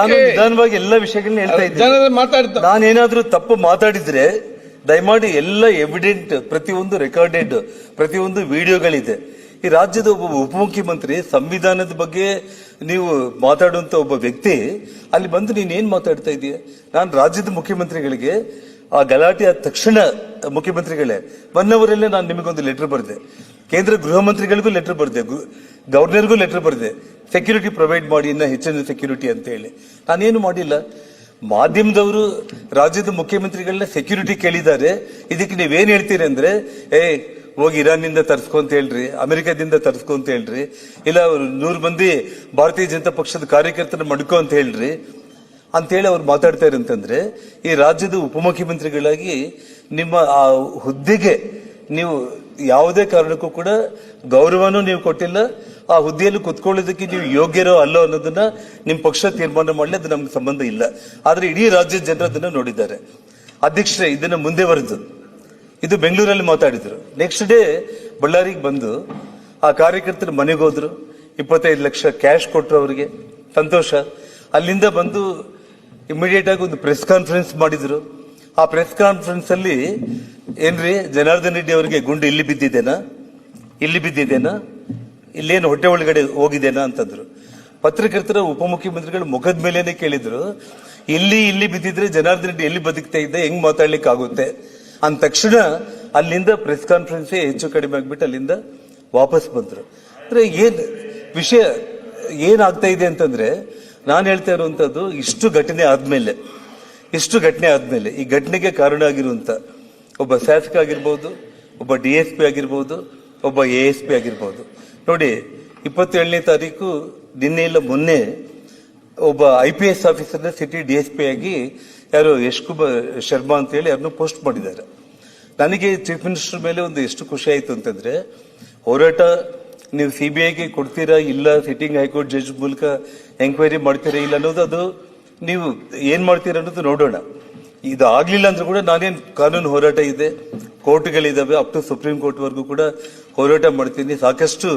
[SPEAKER 2] ನಾನು ನಿಧಾನವಾಗಿ ಎಲ್ಲ ವಿಷಯಗಳನ್ನ ಹೇಳ್ತಾ ಇದ್ದೀನಿ. ನಾನೇನಾದ್ರೂ ತಪ್ಪು ಮಾತಾಡಿದ್ರೆ ದಯಮಾಡಿ ಎಲ್ಲ ಎವಿಡೆಂಟ್ ಪ್ರತಿಯೊಂದು ರೆಕಾರ್ಡೆಡ್ ಪ್ರತಿಯೊಂದು ವಿಡಿಯೋಗಳಿದೆ ಈ ರಾಜ್ಯದ ಒಬ್ಬ ಉಪಮುಖ್ಯಮಂತ್ರಿ ಸಂವಿಧಾನದ ಬಗ್ಗೆ ನೀವು ಮಾತಾಡುವಂತ ಒಬ್ಬ ವ್ಯಕ್ತಿ, ಅಲ್ಲಿ ಬಂದು ನೀನ್ ಏನ್ ಮಾತಾಡ್ತಾ ಇದೀಯ ನಾನು ರಾಜ್ಯದ ಮುಖ್ಯಮಂತ್ರಿಗಳಿಗೆ, ಆ ಗಲಾಟೆ ಆದ ತಕ್ಷಣ ಮುಖ್ಯಮಂತ್ರಿಗಳೇ ಬಂದವರಲ್ಲೇ ನಾನು ನಿಮಗೊಂದು ಲೆಟರ್ ಬರೆದೆ. ಕೇಂದ್ರ ಗೃಹ ಮಂತ್ರಿಗಳಿಗೂ ಲೆಟರ್ ಬರೆದೆ. ಗವರ್ನರ್ಗೂ ಲೆಟರ್ ಬರೆದೆ. ಸೆಕ್ಯೂರಿಟಿ ಪ್ರೊವೈಡ್ ಮಾಡಿ, ಇನ್ನ ಹೆಚ್ಚಿನ ಸೆಕ್ಯೂರಿಟಿ ಅಂತ ಹೇಳಿ ನಾನೇನು ಮಾಡಿಲ್ಲ? ಮಾಧ್ಯಮದವರು ರಾಜ್ಯದ ಮುಖ್ಯಮಂತ್ರಿಗಳನ್ನ ಸೆಕ್ಯೂರಿಟಿ ಕೇಳಿದ್ದಾರೆ. ಇದಕ್ಕೆ ನೀವೇನು ಹೇಳ್ತೀರಿ ಅಂದ್ರೆ, ಏ, ಹೋಗಿ ಇರಾನ್ನಿಂದ ತರಿಸ್ಕೊ ಅಂತ ಹೇಳ್ರಿ, ಅಮೆರಿಕದಿಂದ ತರಿಸ್ಕೊ ಅಂತ ಹೇಳ್ರಿ, ಇಲ್ಲ ನೂರು ಮಂದಿ ಭಾರತೀಯ ಜನತಾ ಪಕ್ಷದ ಕಾರ್ಯಕರ್ತನ ಮಡ್ಕೋ ಅಂತ ಹೇಳ್ರಿ. ಅಂತೇಳಿ ಅವ್ರು ಮಾತಾಡ್ತಾ ಅಂತಂದ್ರೆ ಈ ರಾಜ್ಯದ ಉಪಮುಖ್ಯಮಂತ್ರಿಗಳಾಗಿ ನಿಮ್ಮ ಆ ಹುದ್ದೆಗೆ ನೀವು ಯಾವುದೇ ಕಾರಣಕ್ಕೂ ಕೂಡ ಗೌರವನೂ ನೀವು ಕೊಟ್ಟಿಲ್ಲ. ಆ ಹುದ್ದೆಯಲ್ಲಿ ಕುತ್ಕೊಳ್ಳೋದಕ್ಕೆ ನೀವು ಯೋಗ್ಯರೋ ಅಲ್ಲೋ ಅನ್ನೋದನ್ನ ನಿಮ್ಮ ಪಕ್ಷ ತೀರ್ಮಾನ ಮಾಡಲಿ, ಅದು ನಮ್ಗೆ ಸಂಬಂಧ ಇಲ್ಲ. ಆದ್ರೆ ಇಡೀ ರಾಜ್ಯದ ಜನರು ಅದನ್ನ ನೋಡಿದ್ದಾರೆ. ಅಧ್ಯಕ್ಷರೇ, ಇದನ್ನ ಮುಂದೆ ಬರೆದು. ಇದು ಬೆಂಗಳೂರಲ್ಲಿ ಮಾತಾಡಿದ್ರು. ನೆಕ್ಸ್ಟ್ ಡೇ ಬಳ್ಳಾರಿಗೆ ಬಂದು ಆ ಕಾರ್ಯಕರ್ತರ ಮನೆಗೆ ಹೋದ್ರು. ಇಪ್ಪತ್ತೈದು ಲಕ್ಷ ಕ್ಯಾಶ್ ಕೊಟ್ಟರು ಅವರಿಗೆ. ಸಂತೋಷ. ಅಲ್ಲಿಂದ ಬಂದು ಇಮಿಡಿಯೇಟ್ ಆಗಿ ಒಂದು ಪ್ರೆಸ್ ಕಾನ್ಫರೆನ್ಸ್ ಮಾಡಿದ್ರು. ಆ ಪ್ರೆಸ್ ಕಾನ್ಫರೆನ್ಸ್ ಅಲ್ಲಿ ಏನ್ರಿ? ಜನಾರ್ದನ್ ರೆಡ್ಡಿ ಅವರಿಗೆ ಗುಂಡು ಇಲ್ಲಿ ಬಿದ್ದಿದ್ದೇನಾ? ಇಲ್ಲಿ ಬಿದ್ದಿದ್ದೇನಾ? ಇಲ್ಲೇನು ಹೊಟ್ಟೆ ಒಳಗಡೆ ಹೋಗಿದ್ದೇನಾ ಅಂತಂದ್ರು. ಪತ್ರಕರ್ತರ ಉಪಮುಖ್ಯಮಂತ್ರಿಗಳು ಮುಖದ ಮೇಲೇನೆ ಕೇಳಿದ್ರು, ಇಲ್ಲಿ ಇಲ್ಲಿ ಬಿದ್ದಿದ್ರೆ ಜನಾರ್ದನ್ ರೆಡ್ಡಿ ಎಲ್ಲಿ ಬದುಕ್ತಾ ಇದ್ದೆ, ಹೆಂಗ್ ಮಾತಾಡ್ಲಿಕ್ಕೆ ಆಗುತ್ತೆ ಅಂದ ತಕ್ಷಣ ಅಲ್ಲಿಂದ ಪ್ರೆಸ್ ಕಾನ್ಫರೆನ್ಸ್ ಹೆಚ್ಚು ಕಡಿಮೆ ಆಗ್ಬಿಟ್ಟು ಅಲ್ಲಿಂದ ವಾಪಸ್ ಬಂದ್ರು. ಅಂದ್ರೆ ಏನ್ ವಿಷಯ ಏನಾಗ್ತಾ ಇದೆ ಅಂತಂದ್ರೆ, ನಾನು ಹೇಳ್ತಾ ಇರುವಂತದ್ದು ಇಷ್ಟು ಘಟನೆ ಆದ್ಮೇಲೆ, ಇಷ್ಟು ಘಟನೆ ಆದ್ಮೇಲೆ, ಈ ಘಟನೆಗೆ ಕಾರಣ ಆಗಿರುವಂತ ಒಬ್ಬ ಶಾಸಕ ಆಗಿರ್ಬೋದು, ಒಬ್ಬ ಡಿ ಎಸ್ ಪಿ ಆಗಿರ್ಬೋದು, ಒಬ್ಬ ಎ ಎಸ್ ಪಿ ಆಗಿರ್ಬೋದು. ನೋಡಿ, ಇಪ್ಪತ್ತೇಳನೇ ತಾರೀಕು ನಿನ್ನೆ ಇಲ್ಲ ಮೊನ್ನೆ ಒಬ್ಬ ಐ ಪಿ ಎಸ್ ಆಫೀಸರ್ನ ಸಿಟಿ ಡಿ ಎಸ್ ಪಿ ಆಗಿ ಯಾರು ಯಶ್ ಕುಮಾರ್ ಶರ್ಮಾ ಅಂತ ಹೇಳಿ ಅವ್ರನ್ನ ಪೋಸ್ಟ್ ಮಾಡಿದ್ದಾರೆ. ನನಗೆ ಚೀಫ್ ಮಿನಿಸ್ಟರ್ ಮೇಲೆ ಒಂದು ಎಷ್ಟು ಖುಷಿ ಆಯಿತು ಅಂತಂದ್ರೆ, ಹೋರಾಟ ನೀವು ಸಿ ಬಿ ಐಗೆ ಕೊಡ್ತೀರಾ ಇಲ್ಲ, ಸಿಟ್ಟಿಂಗ್ ಹೈಕೋರ್ಟ್ ಜಡ್ಜ್ ಮೂಲಕ ಎಂಕ್ವೈರಿ ಮಾಡ್ತೀರಾ ಇಲ್ಲ ಅನ್ನೋದು ಅದು, ನೀವು ಏನು ಮಾಡ್ತೀರಾ ಅನ್ನೋದು ನೋಡೋಣ. ಇದು ಆಗ್ಲಿಲ್ಲ ಅಂದ್ರೂ ಕೂಡ ನಾನೇನು ಕಾನೂನು ಹೋರಾಟ ಇದೆ ಕೋರ್ಟ್ಗಳಿದ್ದಾವೆ ಅಪ್ ಟು ಸುಪ್ರೀಂ ಕೋರ್ಟ್ ವರೆಗೂ ಕೂಡ ಹೋರಾಟ ಮಾಡ್ತೀನಿ. ಸಾಕಷ್ಟು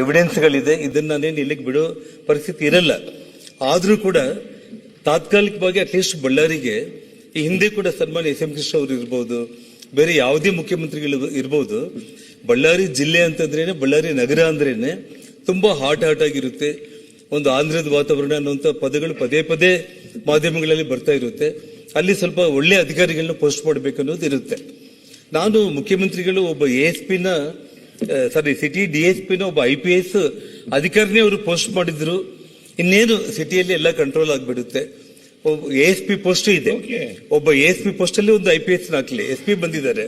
[SPEAKER 2] ಎವಿಡೆನ್ಸ್ಗಳಿದೆ ಇದನ್ನ ನಾನೇನು ಇಲ್ಲಿಗೆ ಬಿಡೋ ಪರಿಸ್ಥಿತಿ ಇರಲ್ಲ. ಆದರೂ ಕೂಡ ತಾತ್ಕಾಲಿಕವಾಗಿ ಅಟ್ಲೀಸ್ಟ್ ಬಳ್ಳಾರಿಗೆ, ಈ ಹಿಂದೆ ಕೂಡ ಸನ್ಮಾನ್ಯ ಎಸ್ ಎಂ ಕೃಷ್ಣ ಅವರು ಇರ್ಬೋದು, ಬೇರೆ ಯಾವುದೇ ಮುಖ್ಯಮಂತ್ರಿಗಳು ಇರ್ಬೋದು, ಬಳ್ಳಾರಿ ಜಿಲ್ಲೆ ಅಂತಂದ್ರೇನೆ, ಬಳ್ಳಾರಿ ನಗರ ಅಂದ್ರೇನೆ ತುಂಬಾ ಹಾಟ್ ಹಾಟ್ ಆಗಿರುತ್ತೆ. ಒಂದು ಆಂಧ್ರದ ವಾತಾವರಣ ಅನ್ನುವಂಥ ಪದಗಳು ಪದೇ ಪದೇ ಮಾಧ್ಯಮಗಳಲ್ಲಿ ಬರ್ತಾ ಇರುತ್ತೆ. ಅಲ್ಲಿ ಸ್ವಲ್ಪ ಒಳ್ಳೆ ಅಧಿಕಾರಿಗಳನ್ನ ಪೋಸ್ಟ್ ಮಾಡಬೇಕು ಅನ್ನೋದು ಇರುತ್ತೆ. ನಾನು ಮುಖ್ಯಮಂತ್ರಿಗಳು ಒಬ್ಬ ಎ ಎಸ್ ಪಿನ ಸಾರಿ ಸಿಟಿ ಡಿ ಎಸ್ ಪಿನ ಒಬ್ಬ ಐ ಪಿ ಎಸ್ ಅಧಿಕಾರಿನೇ ಅವರು ಪೋಸ್ಟ್ ಮಾಡಿದ್ರು. ಇನ್ನೇನು ಸಿಟಿಯಲ್ಲಿ ಎಲ್ಲ ಕಂಟ್ರೋಲ್ ಆಗಿಬಿಡುತ್ತೆ. ಒಬ್ಬ ಎ ಎಸ್ ಪಿ ಪೋಸ್ಟ್ ಇದೆ. ಒಬ್ಬ ಎ ಎಸ್ ಪಿ ಪೋಸ್ಟ್ ಅಲ್ಲಿ ಒಂದು ಐ ಪಿ ಎಸ್ ಹಾಕ್ಲಿ ಎಸ್ ಪಿ ಬಂದಿದ್ದಾರೆ.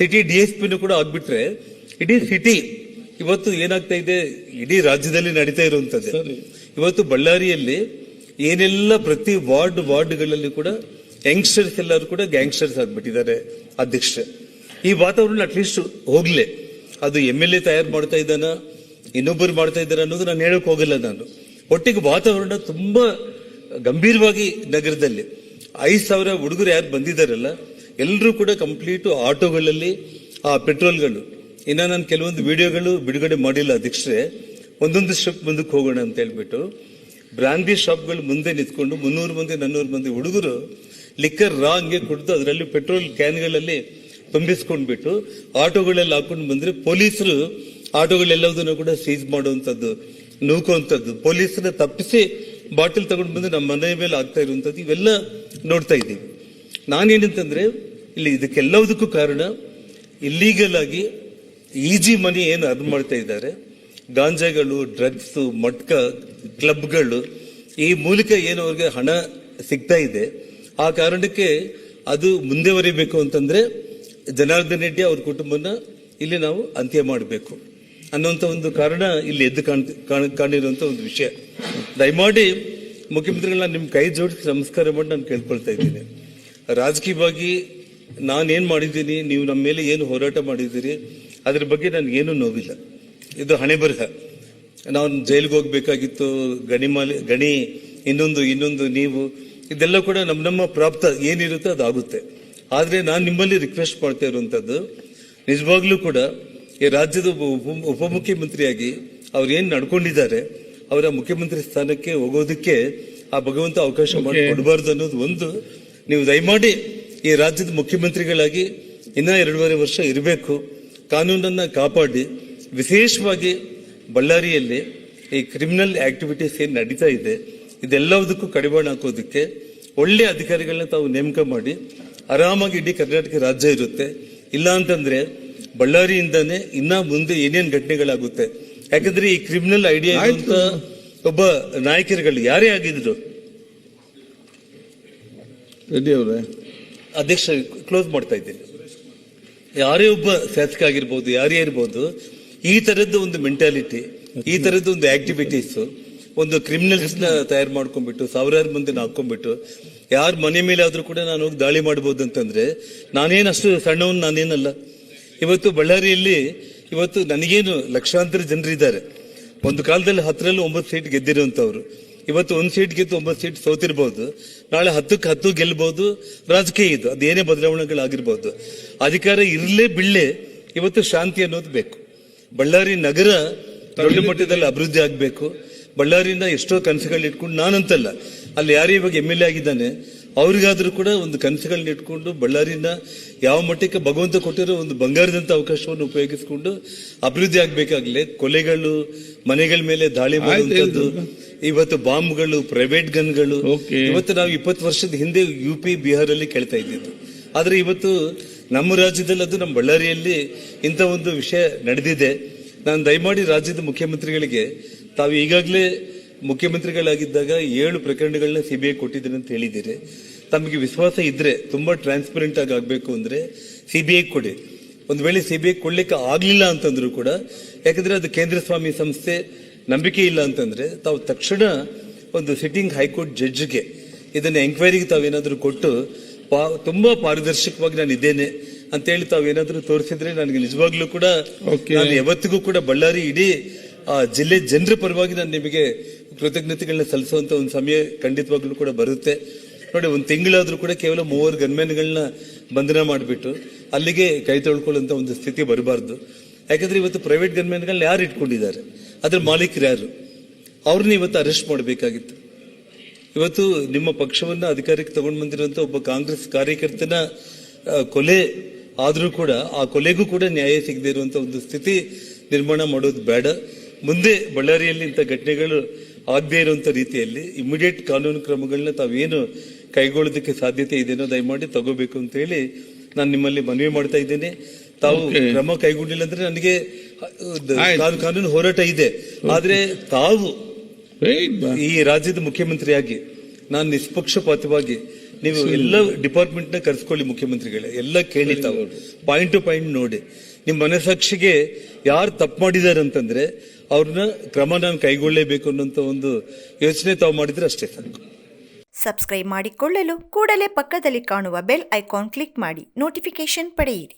[SPEAKER 2] ಸಿಟಿ ಡಿ ಎಸ್ ಪಿನೂ ಕೂಡ ಆಗ್ಬಿಟ್ರೆ ಇಡೀ ಸಿಟಿ ಇವತ್ತು ಏನಾಗ್ತಾ ಇದೆ ಇಡೀ ರಾಜ್ಯದಲ್ಲಿ ನಡೀತಾ ಇರುವಂತದ್ದು. ಇವತ್ತು ಬಳ್ಳಾರಿಯಲ್ಲಿ ಏನೆಲ್ಲ ಪ್ರತಿ ವಾರ್ಡ್ ವಾರ್ಡ್ಗಳಲ್ಲಿ ಕೂಡ ಯಂಗ್ಸ್ಟರ್ಸ್ ಎಲ್ಲರೂ ಕೂಡ ಗ್ಯಾಂಗ್ಸ್ಟರ್ಸ್ ಆಗಿಬಿಟ್ಟಿದ್ದಾರೆ ಅಧ್ಯಕ್ಷ ಈ ವಾತಾವರಣ ಅಟ್ಲೀಸ್ಟ್ ಹೋಗ್ಲೆ. ಅದು ಎಂ ಎಲ್ ಎ ತಯಾರು ಮಾಡ್ತಾ ಇದ್ದಾನ, ಇನ್ನೊಬ್ಬರು ಮಾಡ್ತಾ ಇದ್ದಾರೆ ಅನ್ನೋದು ನಾನು ಹೇಳಕ್ ಹೋಗಲ್ಲ ನಾನು. ಒಟ್ಟಿಗೆ ವಾತಾವರಣ ತುಂಬ ಗಂಭೀರವಾಗಿ ನಗರದಲ್ಲಿ. ಐದು ಸಾವಿರ ಹುಡುಗರು ಯಾರು ಬಂದಿದ್ದಾರಲ್ಲ ಎಲ್ಲರೂ ಕೂಡ ಕಂಪ್ಲೀಟ್ ಆಟೋಗಳಲ್ಲಿ, ಆ ಪೆಟ್ರೋಲ್ಗಳು. ಇನ್ನು ನಾನು ಕೆಲವೊಂದು ವಿಡಿಯೋಗಳು ಬಿಡುಗಡೆ ಮಾಡಿಲ್ಲ ಅಧ್ಯಕ್ಷರೇ. ಒಂದೊಂದು ಸ್ಟೆಪ್ ಮುಂದಕ್ಕೆ ಹೋಗೋಣ ಅಂತ ಹೇಳ್ಬಿಟ್ಟು ಬ್ರಾಂದಿ ಶಾಪ್ಗಳು ಮುಂದೆ ನಿಂತ್ಕೊಂಡು ಮುನ್ನೂರು ಮಂದಿ, ನಾನ್ನೂರು ಮಂದಿ ಹುಡುಗರು ಲಿಕ್ಕರ್ ರಾ ಹಂಗೆ ಕುಡಿದು ಅದರಲ್ಲಿ ಪೆಟ್ರೋಲ್ ಕ್ಯಾನ್ಗಳಲ್ಲಿ ತುಂಬಿಸ್ಕೊಂಡ್ಬಿಟ್ಟು ಆಟೋಗಳೆಲ್ಲ ಹಾಕೊಂಡು ಬಂದ್ರೆ ಪೊಲೀಸರು ಆಟೋಗಳೆಲ್ಲದನ್ನು ಕೂಡ ಸೀಸ್ ಮಾಡುವಂಥದ್ದು, ನೂಕುವಂಥದ್ದು. ಪೊಲೀಸರ ತಪ್ಪಿಸಿ ಬಾಟಲ್ ತಗೊಂಡು ಬಂದು ನಮ್ಮ ಮನೆ ಮೇಲೆ ಆಗ್ತಾ ಇರುವಂಥದ್ದು ಇವೆಲ್ಲ ನೋಡ್ತಾ ಇದ್ದೀವಿ. ನಾನೇನಂತಂದರೆ, ಇಲ್ಲಿ ಇದಕ್ಕೆಲ್ಲದಕ್ಕೂ ಕಾರಣ ಇಲ್ಲೀಗಲ್ ಆಗಿ ಈಜಿ ಮನಿ ಏನು ಅರ್ನ್ ಮಾಡ್ತಾ ಇದ್ದಾರೆ. ಗಾಂಜಾಗಳು ಡ್ರಗ್ಸ್ ಮಟ್ಕ ಕ್ಲಬ್ಗಳು ಈ ಮೂಲಕ ಏನು ಅವ್ರಿಗೆ ಹಣ ಸಿಗ್ತಾ ಇದೆ. ಆ ಕಾರಣಕ್ಕೆ ಅದು ಮುಂದೆವರಿಬೇಕು ಅಂತಂದ್ರೆ ಜನಾರ್ದನ್ ರೆಡ್ಡಿ ಅವ್ರ ಕುಟುಂಬನ ಇಲ್ಲಿ ನಾವು ಅಂತ್ಯ ಮಾಡಬೇಕು ಅನ್ನುವಂಥ ಒಂದು ಕಾರಣ ಇಲ್ಲಿ ಎದ್ದು ಕಾಣ್, ಕಾಣ್- ಕಾಣಿರುವಂತ ಒಂದು ವಿಷಯ. ದಯಮಾಡಿ ಮುಖ್ಯಮಂತ್ರಿಗಳನ್ನ ನಿಮ್ಮ ಕೈ ಜೋಡಿಸಿ ನಮಸ್ಕಾರ ಮಾಡಿ ನಾನು ಕೇಳ್ಕೊಳ್ತಾ ಇದ್ದೀನಿ. ರಾಜಕೀಯವಾಗಿ ನಾನೇನು ಮಾಡಿದ್ದೀನಿ, ನೀವು ನಮ್ಮ ಮೇಲೆ ಏನು ಹೋರಾಟ ಮಾಡಿದ್ದೀರಿ, ಅದ್ರ ಬಗ್ಗೆ ನನಗೇನು ನೋವಿಲ್ಲ. ಇದು ಹಣೆ ಬರಹ ನಾನು ಜೈಲಿಗೆ ಹೋಗ್ಬೇಕಾಗಿತ್ತು ಗಣಿ ಮಾಲಿ ಗಣಿ, ಇನ್ನೊಂದು ಇನ್ನೊಂದು, ನೀವು ಇದೆಲ್ಲ ಕೂಡ ನಮ್ಮ ನಮ್ಮ ಪ್ರಾಪ್ತ ಏನಿರುತ್ತೆ ಅದಾಗುತ್ತೆ. ಆದರೆ ನಾನು ನಿಮ್ಮಲ್ಲಿ ರಿಕ್ವೆಸ್ಟ್ ಮಾಡ್ತಾ ಇರುವಂಥದ್ದು ನಿಜವಾಗ್ಲೂ ಕೂಡ ಈ ರಾಜ್ಯದ ಉಪ- ಉಪಮುಖ್ಯಮಂತ್ರಿಯಾಗಿ ಅವ್ರು ಏನು ನಡ್ಕೊಂಡಿದ್ದಾರೆ ಅವರ ಮುಖ್ಯಮಂತ್ರಿ ಸ್ಥಾನಕ್ಕೆ ಹೋಗೋದಕ್ಕೆ ಆ ಭಗವಂತ ಅವಕಾಶ ಮಾಡಿ ಕೊಡಬಾರ್ದು ಅನ್ನೋದು ಒಂದು. ನೀವು ದಯಮಾಡಿ ಈ ರಾಜ್ಯದ ಮುಖ್ಯಮಂತ್ರಿಗಳಾಗಿ ಇನ್ನ ಎರಡೂವರೆ ವರ್ಷ ಇರಬೇಕು. ಕಾನೂನನ್ನ ಕಾಪಾಡಿ ವಿಶೇಷವಾಗಿ ಬಳ್ಳಾರಿಯಲ್ಲಿ ಈ ಕ್ರಿಮಿನಲ್ ಆಕ್ಟಿವಿಟೀಸ್ ಏನ್ ನಡೀತಾ ಇದೆ ಇದೆಲ್ಲದಕ್ಕೂ ಕಡಿವಾಣ ಹಾಕೋದಕ್ಕೆ ಒಳ್ಳೆ ಅಧಿಕಾರಿಗಳನ್ನ ತಾವು ನೇಮಕ ಮಾಡಿ ಆರಾಮಾಗಿ ಇಡೀ ಕರ್ನಾಟಕ ರಾಜ್ಯ ಇರುತ್ತೆ. ಇಲ್ಲ ಅಂತಂದ್ರೆ ಬಳ್ಳಾರಿಯಿಂದಾನೇ ಇನ್ನ ಮುಂದೆ ಏನೇನು ಘಟನೆಗಳಾಗುತ್ತೆ. ಯಾಕಂದ್ರೆ ಈ ಕ್ರಿಮಿನಲ್ ಐಡಿಯಾ ಅಂತ ಒಬ್ಬ ನಾಯಕರುಗಳು ಯಾರೇ ಆಗಿದ್ರು. ಅಧ್ಯಕ್ಷ ಕ್ಲೋಸ್ ಮಾಡ್ತಾ ಇದ್ದೀನಿ. ಯಾರೇ ಒಬ್ಬ ಶಾಸಕ ಆಗಿರ್ಬೋದು ಯಾರೇ ಇರ್ಬೋದು ಈ ತರದ್ದು ಒಂದು ಮೆಂಟಾಲಿಟಿ ಈ ತರದ್ದು ಒಂದು ಆಕ್ಟಿವಿಟೀಸ್ ಒಂದು ಕ್ರಿಮಿನಲ್ಸ್ನ ತಯಾರು ಮಾಡ್ಕೊಂಡ್ಬಿಟ್ಟು, ಸಾವಿರಾರು ಮಂದಿನ ಹಾಕೊಂಡ್ಬಿಟ್ಟು ಯಾರ ಮನೆ ಮೇಲೆ ಆದ್ರೂ ಕೂಡ ನಾನು ಹೋಗಿ ದಾಳಿ ಮಾಡಬಹುದು ಅಂತಂದ್ರೆ, ನಾನೇನು ಅಷ್ಟು ಸಣ್ಣವನು ನಾನೇನಲ್ಲ. ಇವತ್ತು ಬಳ್ಳಾರಿಯಲ್ಲಿ, ಇವತ್ತು ನನಗೇನು ಲಕ್ಷಾಂತರ ಜನರಿದ್ದಾರೆ. ಒಂದು ಕಾಲದಲ್ಲಿ ಹತ್ತರಲ್ಲಿ ಒಂಬತ್ತು ಸೀಟ್ ಗೆದ್ದಿರುವಂಥವ್ರು ಇವತ್ತು ಒಂದು ಸೀಟ್ ಗೆದ್ದು ಒಂಬತ್ತು ಸೀಟ್ ಸೋತಿರ್ಬೋದು. ನಾಳೆ ಹತ್ತಕ್ಕೆ ಹತ್ತು ಗೆಲ್ಬಹುದು ರಾಜಕೀಯ ಇದು. ಅದೇನೇ ಬದಲಾವಣೆಗಳಾಗಿರ್ಬೋದು. ಅಧಿಕಾರ ಇರಲೇ ಬಿಳ್ಳೆ ಇವತ್ತು ಶಾಂತಿ ಅನ್ನೋದು ಬೇಕು. ಬಳ್ಳಾರಿ ನಗರ ದೊಡ್ಡ ಮಟ್ಟದಲ್ಲಿ ಅಭಿವೃದ್ಧಿ ಆಗಬೇಕು. ಬಳ್ಳಾರಿಯಿಂದ ಎಷ್ಟೋ ಕನಸುಗಳನ್ನ ಇಟ್ಕೊಂಡು ನಾನಂತಲ್ಲ. ಅಲ್ಲಿ ಯಾರು ಇವಾಗ ಎಂ ಎಲ್ ಎ ಆಗಿದ್ದಾನೆ ಅವ್ರಿಗಾದ್ರೂ ಕೂಡ ಒಂದು ಕನಸುಗಳನ್ನ ಇಟ್ಕೊಂಡು ಬಳ್ಳಾರಿನ ಯಾವ ಮಟ್ಟಕ್ಕೆ ಭಗವಂತ ಕೊಟ್ಟಿರೋ ಒಂದು ಬಂಗಾರದಂಥ ಅವಕಾಶವನ್ನು ಉಪಯೋಗಿಸಿಕೊಂಡು ಅಭಿವೃದ್ಧಿ ಆಗ್ಬೇಕಾಗ್ಲಿ ಕೊಲೆಗಳು ಮನೆಗಳ ಮೇಲೆ ದಾಳಿ ಮಾಡುವಂಥದ್ದು ಇವತ್ತು ಬಾಂಬ್ಗಳು ಪ್ರೈವೇಟ್ ಗನ್ಗಳು ಇವತ್ತು ನಾವು ಇಪ್ಪತ್ತು ವರ್ಷದ ಹಿಂದೆ ಯು ಪಿ ಬಿಹಾರಲ್ಲಿ ಕೇಳ್ತಾ ಇದ್ದಿದ್ದು. ಆದ್ರೆ ಇವತ್ತು ನಮ್ಮ ರಾಜ್ಯದಲ್ಲಿ ಅದು ನಮ್ಮ ಬಳ್ಳಾರಿಯಲ್ಲಿ ಇಂಥ ಒಂದು ವಿಷಯ ನಡೆದಿದೆ. ನಾನು ದಯಮಾಡಿ ರಾಜ್ಯದ ಮುಖ್ಯಮಂತ್ರಿಗಳಿಗೆ ತಾವು ಈಗಾಗಲೇ ಮುಖ್ಯಮಂತ್ರಿಗಳಾಗಿದ್ದಾಗ ಏಳು ಪ್ರಕರಣಗಳನ್ನ ಸಿಬಿಐ ಕೊಟ್ಟಿದ್ದೀನಿ ಅಂತ ಹೇಳಿದ್ದೀರಿ ತಮಗೆ ವಿಶ್ವಾಸ ಇದ್ರೆ ತುಂಬಾ ಟ್ರಾನ್ಸ್ಪರೆಂಟ್ ಆಗಿ ಆಗಬೇಕು ಅಂದ್ರೆ ಸಿಬಿಐ ಕೊಡಿ ಒಂದು ವೇಳೆ ಸಿಬಿಐ ಕೊಡ್ಲಿಕ್ಕೆ ಆಗ್ಲಿಲ್ಲ ಅಂತಂದ್ರೂ ಕೂಡ ಯಾಕಂದ್ರೆ ಅದು ಕೇಂದ್ರ ಸ್ವಾಮಿ ಸಂಸ್ಥೆ ನಂಬಿಕೆ ಇಲ್ಲ ಅಂತಂದ್ರೆ ತಾವು ತಕ್ಷಣ ಒಂದು ಸಿಟ್ಟಿಂಗ್ ಹೈಕೋರ್ಟ್ ಜಡ್ಜ್ಗೆ ಇದನ್ನ ಎಂಕ್ವೈರಿಗೆ ತಾವೇನಾದ್ರೂ ಕೊಟ್ಟು ಪಾ- ತುಂಬಾ ಪಾರದರ್ಶಕವಾಗಿ ನಾನು ಇದ್ದೇನೆ ಅಂತೇಳಿ ತಾವೇನಾದ್ರೂ ತೋರಿಸಿದ್ರೆ ನನಗೆ ನಿಜವಾಗ್ಲೂ ಕೂಡ. ನಾನು ಯಾವತ್ತಿಗೂ ಕೂಡ ಬಳ್ಳಾರಿ ಇಡೀ ಆ ಜಿಲ್ಲೆ ಜನರ ಪರವಾಗಿ ನಾನು ನಿಮಗೆ ಕೃತಜ್ಞತೆಗಳನ್ನ ಸಲ್ಲಿಸುವಂತ ಒಂದು ಸಮಯ ಖಂಡಿತವಾಗ್ಲೂ ಕೂಡ ಬರುತ್ತೆ. ನೋಡಿ, ಒಂದು ತಿಂಗಳಾದ್ರೂ ಕೂಡ ಕೇವಲ ಮೂವರು ಗನ್ಮ್ಯಾನ್ಗಳನ್ನ ಬಂಧನ ಮಾಡಿಬಿಟ್ಟು ಅಲ್ಲಿಗೆ ಕೈ ತೊಳ್ಕೊಳ್ಳುವಂತ ಒಂದು ಸ್ಥಿತಿ ಬರಬಾರ್ದು. ಯಾಕಂದ್ರೆ ಇವತ್ತು ಪ್ರೈವೇಟ್ ಗನ್ಮ್ಯಾನ್ಗಳನ್ನ ಯಾರು ಇಟ್ಕೊಂಡಿದ್ದಾರೆ? ಅದ್ರ ಮಾಲೀಕರು ಯಾರು? ಅವ್ರನ್ನ ಇವತ್ತು ಅರೆಸ್ಟ್ ಮಾಡಬೇಕಾಗಿತ್ತು. ಇವತ್ತು ನಿಮ್ಮ ಪಕ್ಷವನ್ನ ಅಧಿಕಾರಕ್ಕೆ ತಗೊಂಡು ಬಂದಿರುವಂತ ಒಬ್ಬ ಕಾಂಗ್ರೆಸ್ ಕಾರ್ಯಕರ್ತನ ಕೊಲೆ ಆದರೂ ಕೂಡ ಆ ಕೊಲೆಗೂ ಕೂಡ ನ್ಯಾಯ ಸಿಗದೇ ಇರುವಂತ ಒಂದು ಸ್ಥಿತಿ ನಿರ್ಮಾಣ ಮಾಡೋದು ಬೇಡ. ಮುಂದೆ ಬಳ್ಳಾರಿಯಲ್ಲಿ ಇಂಥ ಘಟನೆಗಳು ಆಗದೇ ಇರುವಂಥ ರೀತಿಯಲ್ಲಿ ಇಮಿಡಿಯೇಟ್ ಕಾನೂನು ಕ್ರಮಗಳನ್ನ ತಾವೇನು ಕೈಗೊಳ್ಳೋದಕ್ಕೆ ಸಾಧ್ಯತೆ ಇದೆಯೋ ದಯಮಾಡಿ ತಗೋಬೇಕು ಅಂತ ಹೇಳಿ ನಾನು ನಿಮ್ಮಲ್ಲಿ ಮನವಿ ಮಾಡ್ತಾ ಇದ್ದೇನೆ. ತಾವು ಕ್ರಮ ಕೈಗೊಂಡಿಲ್ಲ ಅಂದ್ರೆ ನನಗೆ ಕಾನೂನು ಹೋರಾಟ ಇದೆ. ಆದ್ರೆ ತಾವು ಈ ರಾಜ್ಯದ ಮುಖ್ಯಮಂತ್ರಿಯಾಗಿ ನಾನು ನಿಷ್ಪಕ್ಷಪಾತವಾಗಿ ನೀವು ಎಲ್ಲ ಡಿಪಾರ್ಟ್ಮೆಂಟ್ನ ಕರೆಸ್ಕೊಳ್ಳಿ ಮುಖ್ಯಮಂತ್ರಿಗಳೇ ಎಲ್ಲ ಕೇಳಿ ತಾವು. ಪಾಯಿಂಟ್ ಟು ಪಾಯಿಂಟ್ ನೋಡಿ. ನಿಮ್ಮ ಮನಸಾಕ್ಷಿಗೆ ಯಾರು ತಪ್ಪು ಮಾಡಿದ್ದಾರೆ ಅಂತಂದ್ರೆ ಅವ್ರನ್ನ ಕ್ರಮ ನಾನು ಕೈಗೊಳ್ಳಲೇಬೇಕು ಅನ್ನೋಂತ ಒಂದು ಯೋಚನೆ ತಾವು ಮಾಡಿದ್ರೆ ಅಷ್ಟೇ ಸಾಕು.
[SPEAKER 1] ಸಬ್ಸ್ಕ್ರೈಬ್ ಮಾಡಿಕೊಳ್ಳಲು ಕೂಡಲೇ ಪಕ್ಕದಲ್ಲಿ ಕಾಣುವ ಬೆಲ್ ಐಕಾನ್ ಕ್ಲಿಕ್ ಮಾಡಿ ನೋಟಿಫಿಕೇಶನ್ ಪಡೆಯಿರಿ.